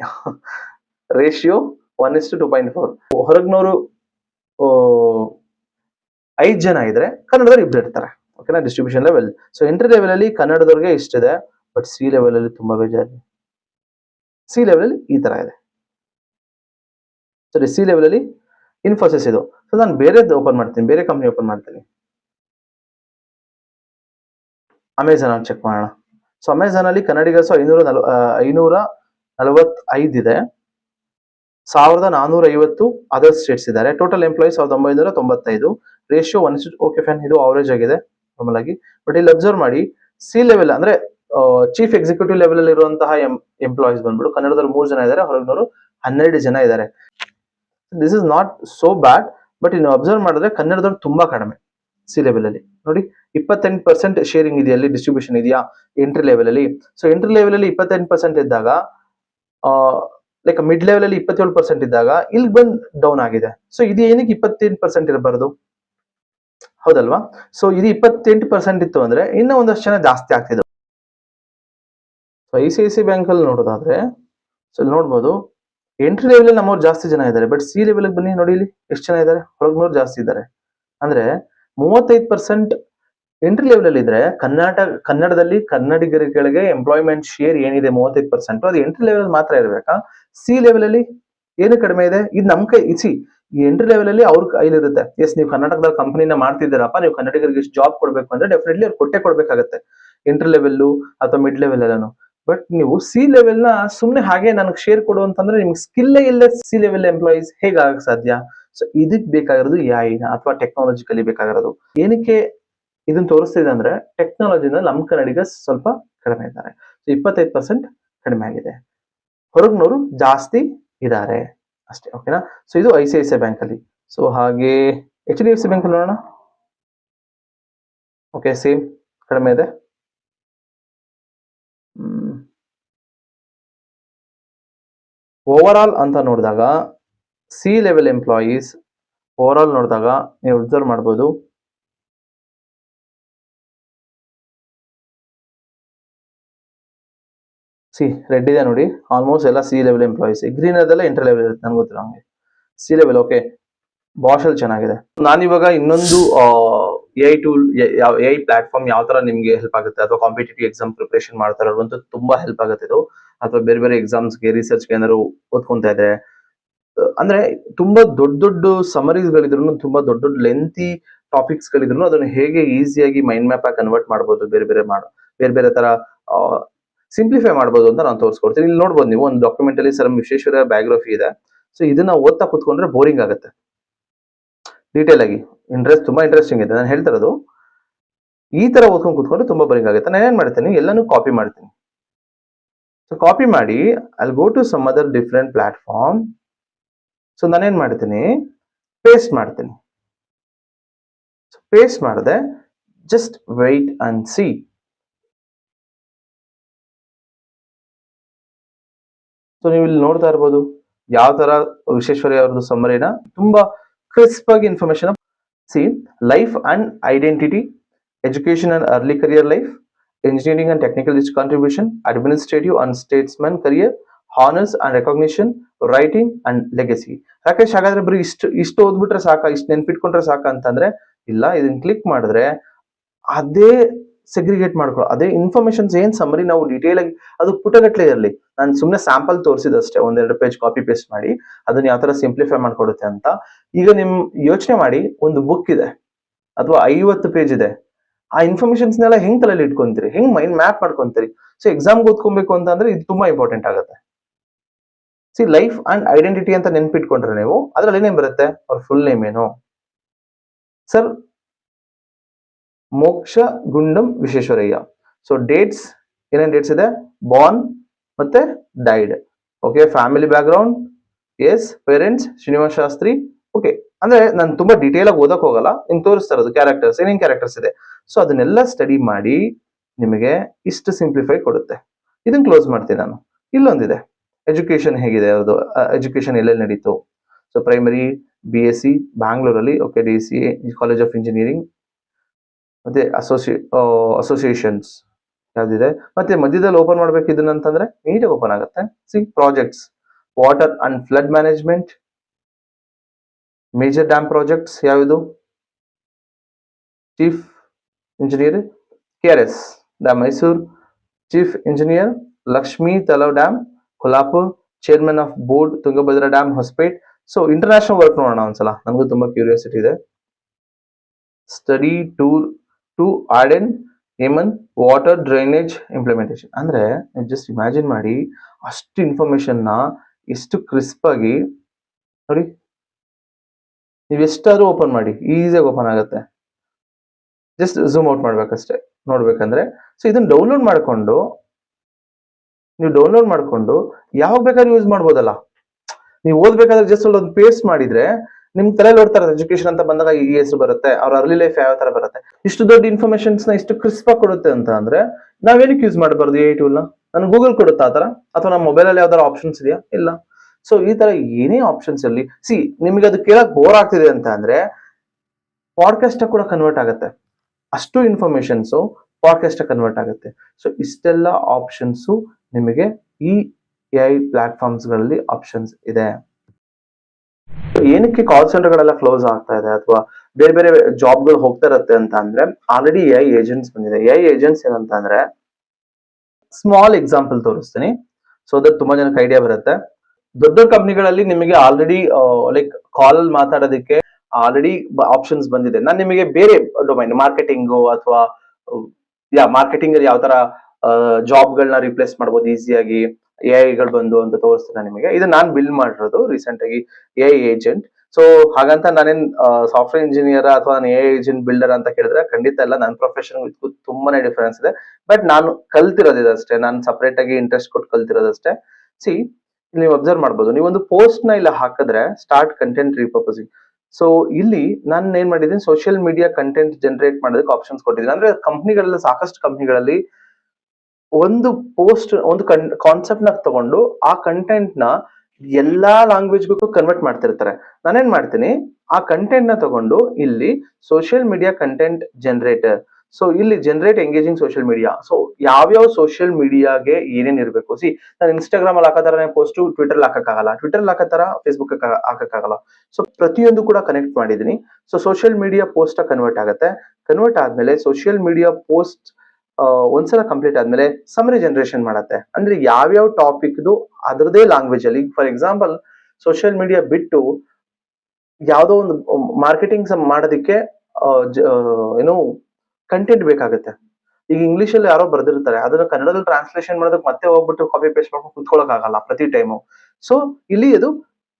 ratio one is to two point four ಹೊರಗ್ನವರು ಐದು ಜನ ಇದ್ರೆ ಕನ್ನಡದವ್ರು ಇಬ್ರು ಇರ್ತಾರೆ. ಓಕೆನಾ distribution level so entry level ಅಲ್ಲಿ ಕನ್ನಡದವ್ರಿಗೆ ಇಷ್ಟಿದೆ ಬಟ್ ಸಿ ಲೆವೆಲ್ ಅಲ್ಲಿ ತುಂಬಾ ಬೇಜಾರಿದೆ ಸಿ ಲೆವೆಲ್ ಅಲ್ಲಿ ಈ ತರ ಇದೆ. ಸರಿ ಸಿ ಲೆವೆಲ್ ಅಲ್ಲಿ ಇನ್ಫೋಸಿಸ್ ಇದು. ಸೊ ನಾನು ಬೇರೆದು ಓಪನ್ ಮಾಡ್ತೀನಿ, ಬೇರೆ ಕಂಪ್ನಿ ಓಪನ್ ಮಾಡ್ತೀನಿ. ಅಮೆಝಾನ್ ಚೆಕ್ ಮಾಡೋಣ. ಸೊ ಅಮೆಝಾನ್ ಅಲ್ಲಿ ಕನ್ನಡಿಗರು ಐನೂರ ನಲ್ ಐನೂರ ನಲವತ್ತೈದು ಇದೆ. ಸಾವಿರದ ನಾನೂರ ಐವತ್ತು ಅದರ್ ಸ್ಟೇಟ್ಸ್ ಇದ್ದಾರೆ. ಟೋಟಲ್ ಎಂಪ್ಲಾಯೀಸ್ ಸಾವಿರದ ಒಂಬೈನೂರ ತೊಂಬತ್ತೈದು. ರೇಷಿಯೋ ಒನ್ ಓಕೆ ಫ್ಯಾನ್ ಇದು ಅವರೇಜ್ ಆಗಿದೆ. ನಾರ್ಮಲ್ ಆಗಿ. ಬಟ್ ಇಲ್ಲಿ ಅಬ್ಸರ್ವ್ ಮಾಡಿ ಸಿ ಲೆವೆಲ್ ಅಂದ್ರೆ ಚೀಫ್ ಎಕ್ಸಿಕ್ಯೂಟಿವ್ ಲೆವೆಲ್ ಅಲ್ಲಿ ಇರುವಂತಹ ಎಂಪ್ಲಾಯೀಸ್ ಬಂದ್ಬಿಟ್ಟು ಕನ್ನಡದಲ್ಲಿ ಮೂರು ಜನ ಇದ್ದಾರೆ ಹೊರಗಿನವರು ಹನ್ನೆರಡು ಜನ ಇದ್ದಾರೆ this is not so bad but ಇನ್ನು ಅಬ್ಸರ್ವ್ ಮಾಡಿದ್ರೆ ಕನ್ನಡದವ್ರು ತುಂಬಾ ಕಡಿಮೆ ಸಿ ಲೆವೆಲ್ ಅಲ್ಲಿ. ನೋಡಿ, ಇಪ್ಪತ್ತೆಂಟು ಪರ್ಸೆಂಟ್ ಶೇರಿಂಗ್ ಇದೆಯಾ ಅಲ್ಲಿ ಡಿಸ್ಟ್ರಿಬ್ಯೂಷನ್ ಇದೆಯಾ ಎಂಟ್ರಿ ಲೆವೆಲ್ ಅಲ್ಲಿ. ಸೊ ಎಂಟ್ರಿ ಲೆವೆಲ್ ಅಲ್ಲಿ ಇಪ್ಪತ್ತೆಂಟು ಪರ್ಸೆಂಟ್ ಇದ್ದಾಗ ಲೈಕ್ ಮಿಡ್ ಲೆವೆಲ್ ಅಲ್ಲಿ ಇಪ್ಪತ್ತೇಳು ಪರ್ಸೆಂಟ್ ಇದ್ದಾಗ ಇಲ್ಲಿ ಬಂದ್ ಡೌನ್ ಆಗಿದೆ. ಸೊ ಇದು ಏನಕ್ಕೆ ಇಪ್ಪತ್ತೆಂಟು ಪರ್ಸೆಂಟ್ ಇರಬಾರದು? ಹೌದಲ್ವಾ? ಸೊ ಇದು ಇಪ್ಪತ್ತೆಂಟು ಪರ್ಸೆಂಟ್ ಇತ್ತು ಅಂದ್ರೆ ಇನ್ನೂ ಒಂದಷ್ಟು ಜನ ಜಾಸ್ತಿ ಆಗ್ತಿದ್ರು. I C I C bank ಅಲ್ಲಿ ನೋಡೋದಾದ್ರೆ ಸೊ ಇಲ್ಲಿ ನೋಡ್ಬೋದು ಎಂಟ್ರಿ ಲೆವೆಲ್ ನಮ್ಮವ್ರು ಜಾಸ್ತಿ ಜನ ಇದ್ದಾರೆ ಬಟ್ ಸಿ ಲೆವೆಲ್ ಬನ್ನಿ ನೋಡಿ ಇಲ್ಲಿ ಎಷ್ಟು ಜನ ಇದ್ದಾರೆ, ಹೊರಗ್ನವ್ರು ಜಾಸ್ತಿ ಇದ್ದಾರೆ. ಅಂದ್ರೆ, ಮೂವತ್ತೈದು ಪರ್ಸೆಂಟ್ ಎಂಟ್ರಿ ಲೆವೆಲ್ ಅಲ್ಲಿ ಇದ್ರೆ ಕರ್ನಾಟಕ ಕನ್ನಡದಲ್ಲಿ ಕನ್ನಡಿಗರಿಗೆ ಎಂಪ್ಲಾಯ್ಮೆಂಟ್ ಶೇರ್ ಏನಿದೆ ಮೂವತ್ತೈದು ಪರ್ಸೆಂಟ್ ಅದು ಎಂಟ್ರಿ ಲೆವೆಲ್ ಮಾತ್ರ ಇರಬೇಕಾ? ಸಿ ಲೆವೆಲ್ ಅಲ್ಲಿ ಏನು ಕಡಿಮೆ ಇದೆ? ಇದು ನಮ್ ಕೈ ಇಸಿ ಎಂಟ್ರಿ ಲೆವೆಲ್ ಅಲ್ಲಿ ಅವ್ರ ಕೈಲಿರುತ್ತೆ. ಎಸ್ ನೀವು ಕರ್ನಾಟಕದ ಕಂಪನಿನ ಮಾಡ್ತಿದ್ದೀರಪ್ಪ, ನೀವು ಕನ್ನಡಿಗರಿಗೆ ಎಷ್ಟು ಜಾಬ್ ಕೊಡ್ಬೇಕು ಅಂದ್ರೆ ಡೆಫಿನೆಟ್ಲಿ ಅವ್ರು ಕೊಟ್ಟೆ ಕೊಡ್ಬೇಕಾಗತ್ತೆ. ಎಂಟ್ರಿ ಲೆವೆಲ್ ಅಥವಾ ಮಿಡ್ ಲೆವೆಲ್ ಎಲ್ಲಾನು. ಬಟ್ ನೀವು ಸಿ ಲೆವೆಲ್ನ ಸುಮ್ನೆ ಹಾಗೆ ನನಗೆ ಶೇರ್ ಕೊಡು ಅಂತಂದ್ರೆ ನಿಮ್ಗೆ ಸ್ಕಿಲ್ ಇಲ್ಲ ಸಿ ಲೆವೆಲ್ ಎಂಪ್ಲಾಯೀಸ್ ಹೇಗಾಗಕ್ ಸಾಧ್ಯ? ಸೊ ಇದಕ್ ಬೇಕಾಗಿರೋದು ಯಾಯಿನ ಅಥವಾ ಟೆಕ್ನಾಲಜಿ ಕಲಿಬೇಕಾಗಿರೋದು ಏನಕ್ಕೆ ಇದನ್ನ ತೋರಿಸ್ತಿದೆ ಅಂದ್ರೆ ಟೆಕ್ನಾಲಜಿನ ನಮ್ ಕನ್ನಡಿಗ ಸ್ವಲ್ಪ ಕಡಿಮೆ ಇದ್ದಾರೆ. ಸೊ ಇಪ್ಪತ್ತೈದು ಪರ್ಸೆಂಟ್ ಕಡಿಮೆ ಆಗಿದೆ. ಹೊರಗ್ನವರು ಜಾಸ್ತಿ ಇದ್ದಾರೆ. ಅಷ್ಟೇ ಓಕೆನಾ ಸೊ ಇದು I C I C I bank ಅಲ್ಲಿ. ಸೊ ಹಾಗೆ H D F C bank ಅಲ್ಲಿ ನೋಡೋಣ. ಓಕೆ ಸೇಮ್ ಕಡಿಮೆ ಇದೆ. ಓವರ್ ಆಲ್ ಅಂತ ನೋಡಿದಾಗ C level employees over all ನೋಡಿದಾಗ, ನೀವು ಅಬ್ಸರ್ವ್ ಮಾಡ್ಬೋದು. ಸಿ ರೆಡ್ ಇದೆ ನೋಡಿ. ಆಲ್ಮೋಸ್ಟ್ ಎಲ್ಲ ಸಿ ಲೆವೆಲ್ ಎಂಪ್ಲಾಯೀಸ್ ಗ್ರೀನ್ ಅದೆಲ್ಲ ಇಂಟರ್ ಲೆವೆಲ್ ಇರುತ್ತೆ ನನ್ಗೆ ಗೊತ್ತಿರೋ ಹಂಗೆ. ಸಿ ಲೆವೆಲ್ ಓಕೆ ಬಾಷಲ್ ಚೆನ್ನಾಗಿದೆ. ನಾನಿವಾಗ ಇನ್ನೊಂದು ಎ ಐ ಟೂಲ್ ಯಾವ ಎ ಐ ಪ್ಲಾಟ್ಫಾರ್ಮ್ ಯಾವ ತರ ನಿಮ್ಗೆ ಹೆಲ್ಪ್ ಆಗುತ್ತೆ? ಅಥವಾ ಕಾಂಪಿಟೇಟಿವ್ ಎಕ್ಸಾಮ್ ಪ್ರಿಪರೇಷನ್ ಮಾಡ್ತಾರೆ ಅಂತೂ ತುಂಬಾ ಹೆಲ್ಪ್ ಆಗುತ್ತೆ ಇದು. ಅಥವಾ ಬೇರೆ ಬೇರೆ ಎಕ್ಸಾಮ್ಸ್ಗೆ ರಿಸರ್ಚ್ಗೆ ಏನಾದ್ರು ಓದ್ಕೊಂತ ಇದ್ರೆ. ಅಂದ್ರೆ ತುಂಬಾ ದೊಡ್ಡ ದೊಡ್ಡ ಸಮರೀಸ್ ಗಳಿದ್ರು ತುಂಬಾ ದೊಡ್ಡ ದೊಡ್ಡ ಲೆಂತಿ ಟಾಪಿಕ್ಸ್ ಗಳಿದ್ರು ಅದನ್ನ ಹೇಗೆ ಈಸಿಯಾಗಿ ಮೈಂಡ್ ಮ್ಯಾಪ್ ಆಗಿ ಕನ್ವರ್ಟ್ ಮಾಡಬಹುದು ಬೇರೆ ಬೇರೆ ಮಾಡ, ಬೇರೆ ಬೇರೆ ತರ ಸಿಂಪ್ಲಿಫೈ ಮಾಡ್ಬೋದು ಅಂತ ನಾನು ತೋರಿಸ್ಕೊಡ್ತೀನಿ. ಇಲ್ಲಿ ನೋಡ್ಬೋದು ನೀವು, ಒಂದು ಡಾಕ್ಯುಮೆಂಟ್ ಅಲ್ಲಿ ಸರ್ ವಿಶ್ವೇಶ್ವರ ಬಯೋಗ್ರಫಿ ಇದೆ. ಸೊ ಇದನ್ನ ಓದ್ತಾ ಕುತ್ಕೊಂಡ್ರೆ ಬೋರಿಂಗ್ ಆಗುತ್ತೆ. ಡೀಟೇಲ್ ಆಗಿ. ಇಂಟ್ರೆಸ್ಟ್ ತುಂಬಾ ಇಂಟ್ರೆಸ್ಟಿಂಗ್ ಇದೆ. ನಾನು ಹೇಳ್ತಾ ಇರೋದು, ಈ ತರ ಓದ್ಕೊಂಡು ಕುತ್ಕೊಂಡ್ರೆ ತುಂಬಾ ಬೋರಿಂಗ್ ಆಗುತ್ತೆ. ನಾನು ಏನ್ ಮಾಡ್ತೀನಿ? ಎಲ್ಲಾನು ಕಾಪಿ ಮಾಡ್ತೀನಿ. ಸೊ ಕಾಪಿ ಮಾಡಿ ಅಲ್ಲಿ go to some other different platform so ನಾನೇನ್ ಮಾಡ್ತೀನಿ? ಪೇಸ್ಟ್ ಮಾಡ್ತೀನಿ. ಪೇಸ್ಟ್ ಮಾಡಿದೆ just wait and see so ನೀವು ಇಲ್ಲಿ ನೋಡ್ತಾ ಇರ್ಬೋದು ಯಾವ ತರ ವಿಶ್ವೇಶ್ವರಯ್ಯ ಅವ್ರದ್ದು ಸಮ್ಮರಿನ ತುಂಬಾ ಕ್ರಿಸ್ಪ್ ಆಗಿ information C life and identity education and early career life engineering and technical contribution, administrative and statesman career, honors and recognition, writing and legacy Rakesh ಹಾಗಾದ್ರೆ ಬರೀ ಇಷ್ಟು ಇಷ್ಟು ಓದ್ಬಿಟ್ರೆ ಸಾಕ ಇಷ್ಟು ನೆನ್ಪಿಟ್ಕೊಂಡ್ರೆ ಸಾಕ ಅಂತಂದ್ರೆ ಇಲ್ಲ ಇದನ್ನ ಕ್ಲಿಕ್ ಮಾಡಿದ್ರೆ ಅದೇ ಸೆಗ್ರಿಗೇಟ್ ಮಾಡ್ಕೊಳ್ಳೋ. ಅದೇ ಇನ್ಫಾರ್ಮೇಶನ್ಸ್ ಏನ್ ಸಮರಿ ನಾವು ಡೀಟೇಲ್ ಆಗಿ ಅದು ಪುಟಗಟ್ಲೆ ಇರಲಿ. ನಾನು ಸುಮ್ಮನೆ ಸ್ಯಾಂಪಲ್ ತೋರಿಸಿದಷ್ಟೇ, ಒಂದೆರಡು ಪೇಜ್ ಕಾಪಿ ಪೇಸ್ಟ್ ಮಾಡಿ, ಅದನ್ನ ಯಾವ ತರ ಸಿಂಪ್ಲಿಫೈ ಮಾಡ್ಕೊಡುತ್ತೆ ಅಂತ. ಈಗ ನಿಮ್ ಯೋಚನೆ ಮಾಡಿ, ಒಂದು ಬುಕ್ ಇದೆ, ಅಥವಾ ಐವತ್ತು ಪೇಜ್ ಇದೆ. ಆ ಇನ್ಫಾರ್ಮೇಶನ್ಸ್ನೆಲ್ಲ ಹೆಂಗ್ ತಲೆಯಲ್ಲಿ ಇಟ್ಕೊಂತೀರಿ? ಹೆಂಗ್ ಮೈಂಡ್ ಮ್ಯಾಪ್ ಮಾಡ್ಕೊಂತೀರಿ? ಸೊ ಎಕ್ಸಾಮ್ ಓದ್ಕೊಬೇಕು ಅಂತ ಅಂದ್ರೆ ಇದು ತುಂಬಾ ಇಂಪಾರ್ಟೆಂಟ್ ಆಗುತ್ತೆ. ಸಿ ಲೈಫ್ ಅಂಡ್ ಐಡೆಂಟಿಟಿ ಅಂತ ನೆನ್ಪಿಟ್ಕೊಂಡ್ರೆ ನೀವು, ಅದ್ರಲ್ಲಿ ಏನೇನ್ ಬರುತ್ತೆ? ಅವ್ರ ಫುಲ್ ನೇಮ್ ಏನು? Sir Mokshagundam Visvesvaraya so dates ಏನೇನು ಡೇಟ್ಸ್ ಇದೆ? ಬಾರ್ನ್ ಮತ್ತೆ died okay family background yes parents Srinivas Shastri okay ಅಂದ್ರೆ ನಾನು ತುಂಬಾ ಡೀಟೇಲ್ ಆಗಿ ಓದಕ್ ಹೋಗಲ್ಲ ನಿಮ್ಗೆ ತೋರಿಸ್ತಾ ಇರೋದು ಕ್ಯಾರೆಕ್ಟರ್ಸ್ ಏನೇನು ಕ್ಯಾರೆಕ್ಟರ್ಸ್ ಇದೆ. ಸೊ ಅದನ್ನೆಲ್ಲ ಸ್ಟಡಿ ಮಾಡಿ ನಿಮಗೆ ಇಷ್ಟು ಸಿಂಪ್ಲಿಫೈ ಕೊಡುತ್ತೆ. ಇದನ್ನ ಕ್ಲೋಸ್ ಮಾಡ್ತೀನಿ ನಾನು. ಇಲ್ಲೊಂದಿದೆ. ಎಜುಕೇಶನ್ ಹೇಗಿದೆ? ಅದು ಎಜುಕೇಶನ್ ಎಲ್ಲೆಲ್ಲಿ ನಡೀತು? So primary B S C ಬ್ಯಾಂಗ್ಳೂರಲ್ಲಿ okay D C college of engineering ಮತ್ತೆ ಅಸೋಸಿಯೇ ಅಸೋಸಿಯೇಷನ್ಸ್ ಯಾವ್ದಿದೆ? ಮತ್ತೆ ಮಧ್ಯದಲ್ಲಿ ಓಪನ್ ಮಾಡ್ಬೇಕು ಇದನ್ನ ಅಂತಂದ್ರೆ ನೀಟಾಗಿ ಓಪನ್ ಆಗುತ್ತೆ. C projects water and flood management major dam projects ಯಾವುದು? Chief engineer K R S dam Mysore chief engineer Lakshmi Talav dam Kolhapur chairman of board Tungabhadra dam Hospet so international work ನೋಡೋಣ ಒಂದ್ಸಲ. ನನಗೂ ತುಂಬಾ curiosity ಇದೆ. Study tour to ಆರ್ಡೆನ್ ಏಮನ್ water drainage implementation ಅಂದ್ರೆ just imagine ಮಾಡಿ ಅಷ್ಟು ಇನ್ಫಾರ್ಮೇಶನ್ನ ಎಷ್ಟು crisp ಆಗಿ ನೋಡಿ, ನೀವು ಎಷ್ಟಾದ್ರೂ ಓಪನ್ ಮಾಡಿ ಈಸಿಯಾಗಿ ಓಪನ್ ಆಗುತ್ತೆ. ಜಸ್ಟ್ ಝೂಮ್ ಔಟ್ ಮಾಡ್ಬೇಕಷ್ಟೇ, ನೋಡ್ಬೇಕಂದ್ರೆ. ಸೊ ಇದನ್ನ ಡೌನ್ಲೋಡ್ ಮಾಡ್ಕೊಂಡು, ನೀವು ಡೌನ್ಲೋಡ್ ಮಾಡ್ಕೊಂಡು ಯಾವಾಗ ಬೇಕಾದ್ರೂ ಯೂಸ್ ಮಾಡ್ಬೋದಲ್ಲ. ನೀವು ಓದ್ಬೇಕಾದ್ರೆ ಜಸ್ಟ್ ಒಂದು ಪೇಸ್ಟ್ ಮಾಡಿದ್ರೆ ನಿಮ್ ತಲೆಯಲ್ಲಿ ಓಡ್ತಾರೆ ಎಜುಕೇಶನ್ ಅಂತ ಬಂದಾಗ ಈ ಹೆಸರು ಬರುತ್ತೆ, ಅವ್ರ ಅರ್ಲಿ ಲೈಫ್ ಯಾವ ತರ ಬರುತ್ತೆ? ಇಷ್ಟು ದೊಡ್ಡ ಇನ್ಫಾರ್ಮೇಶನ್ಸ್ನ ಇಷ್ಟು ಕ್ರಿಸ್ಪ್ ಕೊಡುತ್ತೆ ಅಂತ ಅಂದ್ರೆ ನಾವೇನಕ್ಕೆ ಯೂಸ್ ಮಾಡಬಾರ್ದು ಏ ಟೂಲ್ನ ನನ್ ಗೂಗಲ್ ಕೊಡುತ್ತಾ ಆತರ ಅಥವಾ ನಮ್ಮ ಮೊಬೈಲ್ ಅಲ್ಲಿ ಯಾವ್ದಾರ ಆಪ್ಷನ್ಸ್ ಇದೆಯಾ? ಇಲ್ಲ. ಸೊ ಈ ತರ ಏನೇ ಆಪ್ಷನ್ಸ್ ಅಲ್ಲಿ ಸಿ ನಿಮ್ಗೆ ಅದು ಕೇಳಕ್ ಬೋರ್ ಆಗ್ತಿದೆ ಅಂತ ಅಂದ್ರೆ ಪಾಡ್ಕಾಸ್ಟ್ ಕೂಡ ಕನ್ವರ್ಟ್ ಆಗುತ್ತೆ. ಅಷ್ಟು ಇನ್ಫಾರ್ಮೇಶನ್ಸ್ ಪಾಡ್ಕಾಸ್ಟ್ ಕನ್ವರ್ಟ್ ಆಗುತ್ತೆ. ಸೊ ಇಷ್ಟೆಲ್ಲ ಆಪ್ಷನ್ಸ್ ನಿಮಗೆ ಈ ಎ ಐ ಪ್ಲಾಟ್ಫಾರ್ಮ್ಸ್ಗಳಲ್ಲಿ ಆಪ್ಷನ್ಸ್ ಇದೆ. ಏನಕ್ಕೆ ಕಾಲ್ ಸೆಂಟರ್ ಗಳೆಲ್ಲ ಕ್ಲೋಸ್ ಆಗ್ತಾ ಇದೆ ಅಥವಾ ಬೇರೆ ಬೇರೆ ಜಾಬ್ಗಳು ಹೋಗ್ತಾ ಇರತ್ತೆ ಅಂತ ಅಂದ್ರೆ ಆಲ್ರೆಡಿ ಎ ಐ ಏಜೆಂಟ್ಸ್ ಬಂದಿದೆ. ಎ ಐ ಏಜೆಂಟ್ಸ್ ಏನಂತ ಅಂದ್ರೆ ಸ್ಮಾಲ್ ಎಕ್ಸಾಂಪಲ್ ತೋರಿಸ್ತೀನಿ. ಸೊ ದಟ್ ತುಂಬಾ ಜನಕ್ಕೆ ಐಡಿಯಾ ಬರುತ್ತೆ. ದೊಡ್ಡ ದೊಡ್ಡ ಕಂಪ್ನಿಗಳಲ್ಲಿ ನಿಮಗೆ ಆಲ್ರೆಡಿ ಲೈಕ್ ಕಾಲ್ ಮಾತಾಡೋದಕ್ಕೆ ಆಲ್ರೆಡಿ ಆಪ್ಷನ್ಸ್ ಬಂದಿದೆ. ನಾನು ನಿಮಗೆ ಬೇರೆ ಡೊಮೈನ್ ಮಾರ್ಕೆಟಿಂಗು ಅಥವಾ ಯಾ ಮಾರ್ಕೆಟಿಂಗ್ ಅಲ್ಲಿ ಯಾವ ತರ ಜಾಬ್ ಗಳನ್ನ ರಿಪ್ಲೇಸ್ ಮಾಡ್ಬೋದು ಈಸಿಯಾಗಿ ಎ ಐಗಳು ಬಂದು ಅಂತ ತೋರಿಸ್ತೀನಿ ನಿಮಗೆ. ಇದು ನಾನು ಬಿಲ್ಡ್ ಮಾಡಿರೋದು ರೀಸೆಂಟ್ ಆಗಿ ಎ ಏಜೆಂಟ್ ಸೊ ಹಾಗಂತ ನಾನೇನ್ ಸಾಫ್ಟ್ವೇರ್ ಇಂಜಿನಿಯರ್ ಅಥವಾ ನಾನು ಎ ಏಜೆಂಟ್ ಬಿಲ್ಡರ್ ಅಂತ ಕೇಳಿದ್ರೆ ಖಂಡಿತ ಇಲ್ಲ ನನ್ನ ಪ್ರೊಫೆಷನ್ ತುಂಬಾನೇ ಡಿಫರೆನ್ಸ್ ಇದೆ. ಬಟ್ ನಾನು ಕಲ್ತಿರೋದು ಅಷ್ಟೇ. ನಾನು ಸಪ್ರೇಟ್ ಆಗಿ ಇಂಟ್ರೆಸ್ಟ್ ಕೊಟ್ಟು ಕಲ್ತಿರೋದಷ್ಟೇ ಸಿ ನೀವು ಅಬ್ಸರ್ವ್ ಮಾಡ್ಬೋದು. ನೀವೊಂದು ಪೋಸ್ಟ್ನ ಇಲ್ಲ ಹಾಕಿದ್ರೆ ಸ್ಟಾರ್ಟ್ ಕಂಟೆಂಟ್ ರೀಪರ್ಪಸಿಂಗ್ ಸೊ ಇಲ್ಲಿ ನಾನು ಏನ್ ಮಾಡಿದ್ದೀನಿ ಸೋಷಿಯಲ್ ಮೀಡಿಯಾ ಕಂಟೆಂಟ್ ಜನರೇಟ್ ಮಾಡೋದಕ್ಕೆ ಆಪ್ಷನ್ಸ್ ಕೊಟ್ಟಿದ್ದೀನಿ. ಅಂದ್ರೆ ಕಂಪ್ನಿಗಳಲ್ಲಿ ಸಾಕಷ್ಟು ಕಂಪ್ನಿಗಳಲ್ಲಿ ಒಂದು ಪೋಸ್ಟ್, ಒಂದು ಕಾನ್ಸೆಪ್ಟ್ನ ತಗೊಂಡು ಆ ಕಂಟೆಂಟ್ನ ಎಲ್ಲಾ ಲ್ಯಾಂಗ್ವೇಜ್ಗೂ ಕನ್ವರ್ಟ್ ಮಾಡ್ತಿರ್ತಾರೆ. ನಾನೇನ್ ಮಾಡ್ತೀನಿ? ಆ ಕಂಟೆಂಟ್ನ ತಗೊಂಡು ಇಲ್ಲಿ social media content generator so ಇಲ್ಲಿ generate engaging social media so ಯಾವ್ಯಾವ ಸೋಷಿಯಲ್ ಮೀಡಿಯಾಗೆ ಏನೇನ್ ಇರಬೇಕು? ಸಿ ನಾನು ಇನ್ಸ್ಟಾಗ್ರಾಮ್ ಅಲ್ಲಿ ಹಾಕೋ ಪೋಸ್ಟ್ ಟ್ವಿಟರ್ ಹಾಕಕ್ಕಾಗಲ್ಲ. ಟ್ವಿಟರ್ ಹಾಕೋ ತರ ಫೇಸ್ಬುಕ್ ಹಾಕಕ್ಕಾಗಲ್ಲ. ಸೊ ಪ್ರತಿಯೊಂದು ಕೂಡ ಕನೆಕ್ಟ್ ಮಾಡಿದೀನಿ so social media post convert ಆಗುತ್ತೆ. ಕನ್ವರ್ಟ್ ಆದ್ಮೇಲೆ ಸೋಷಿಯಲ್ ಮೀಡಿಯಾ ಪೋಸ್ಟ್ ಒಂದ್ಸಲ ಕಂಪ್ಲೀಟ್ ಆದ್ಮೇಲೆ ಸಮರಿ ಜನರೇಷನ್ ಮಾಡತ್ತೆ. ಅಂದ್ರೆ ಯಾವ್ಯಾವ ಟಾಪಿಕ್ದು ಅದರದೇ ಲ್ಯಾಂಗ್ವೇಜ್ ಅಲ್ಲಿ ಫಾರ್ ಎಕ್ಸಾಂಪಲ್ ಸೋಷಿಯಲ್ ಮೀಡಿಯಾ ಬಿಟ್ಟು ಯಾವುದೋ ಒಂದು ಮಾರ್ಕೆಟಿಂಗ್ ಮಾಡೋದಕ್ಕೆ ಏನು ಕಂಟೆಂಟ್ ಬೇಕಾಗುತ್ತೆ. ಈಗ ಇಂಗ್ಲಿಷ್ ಅಲ್ಲಿ ಯಾರೋ ಬರ್ದಿರ್ತಾರೆ, ಅದನ್ನ ಕನ್ನಡದಲ್ಲಿ ಟ್ರಾನ್ಸ್ಲೇಷನ್ ಮಾಡೋದಕ್ಕೆ ಮತ್ತೆ ಹೋಗ್ಬಿಟ್ಟು ಕಾಪಿ ಪೇಸ್ಟ್ ಮಾಡ್ಕೊಂಡು ಕುತ್ಕೊಳಕ್ ಆಗಲ್ಲ ಪ್ರತಿ ಟೈಮು ಸೊ ಇಲ್ಲಿ ಅದು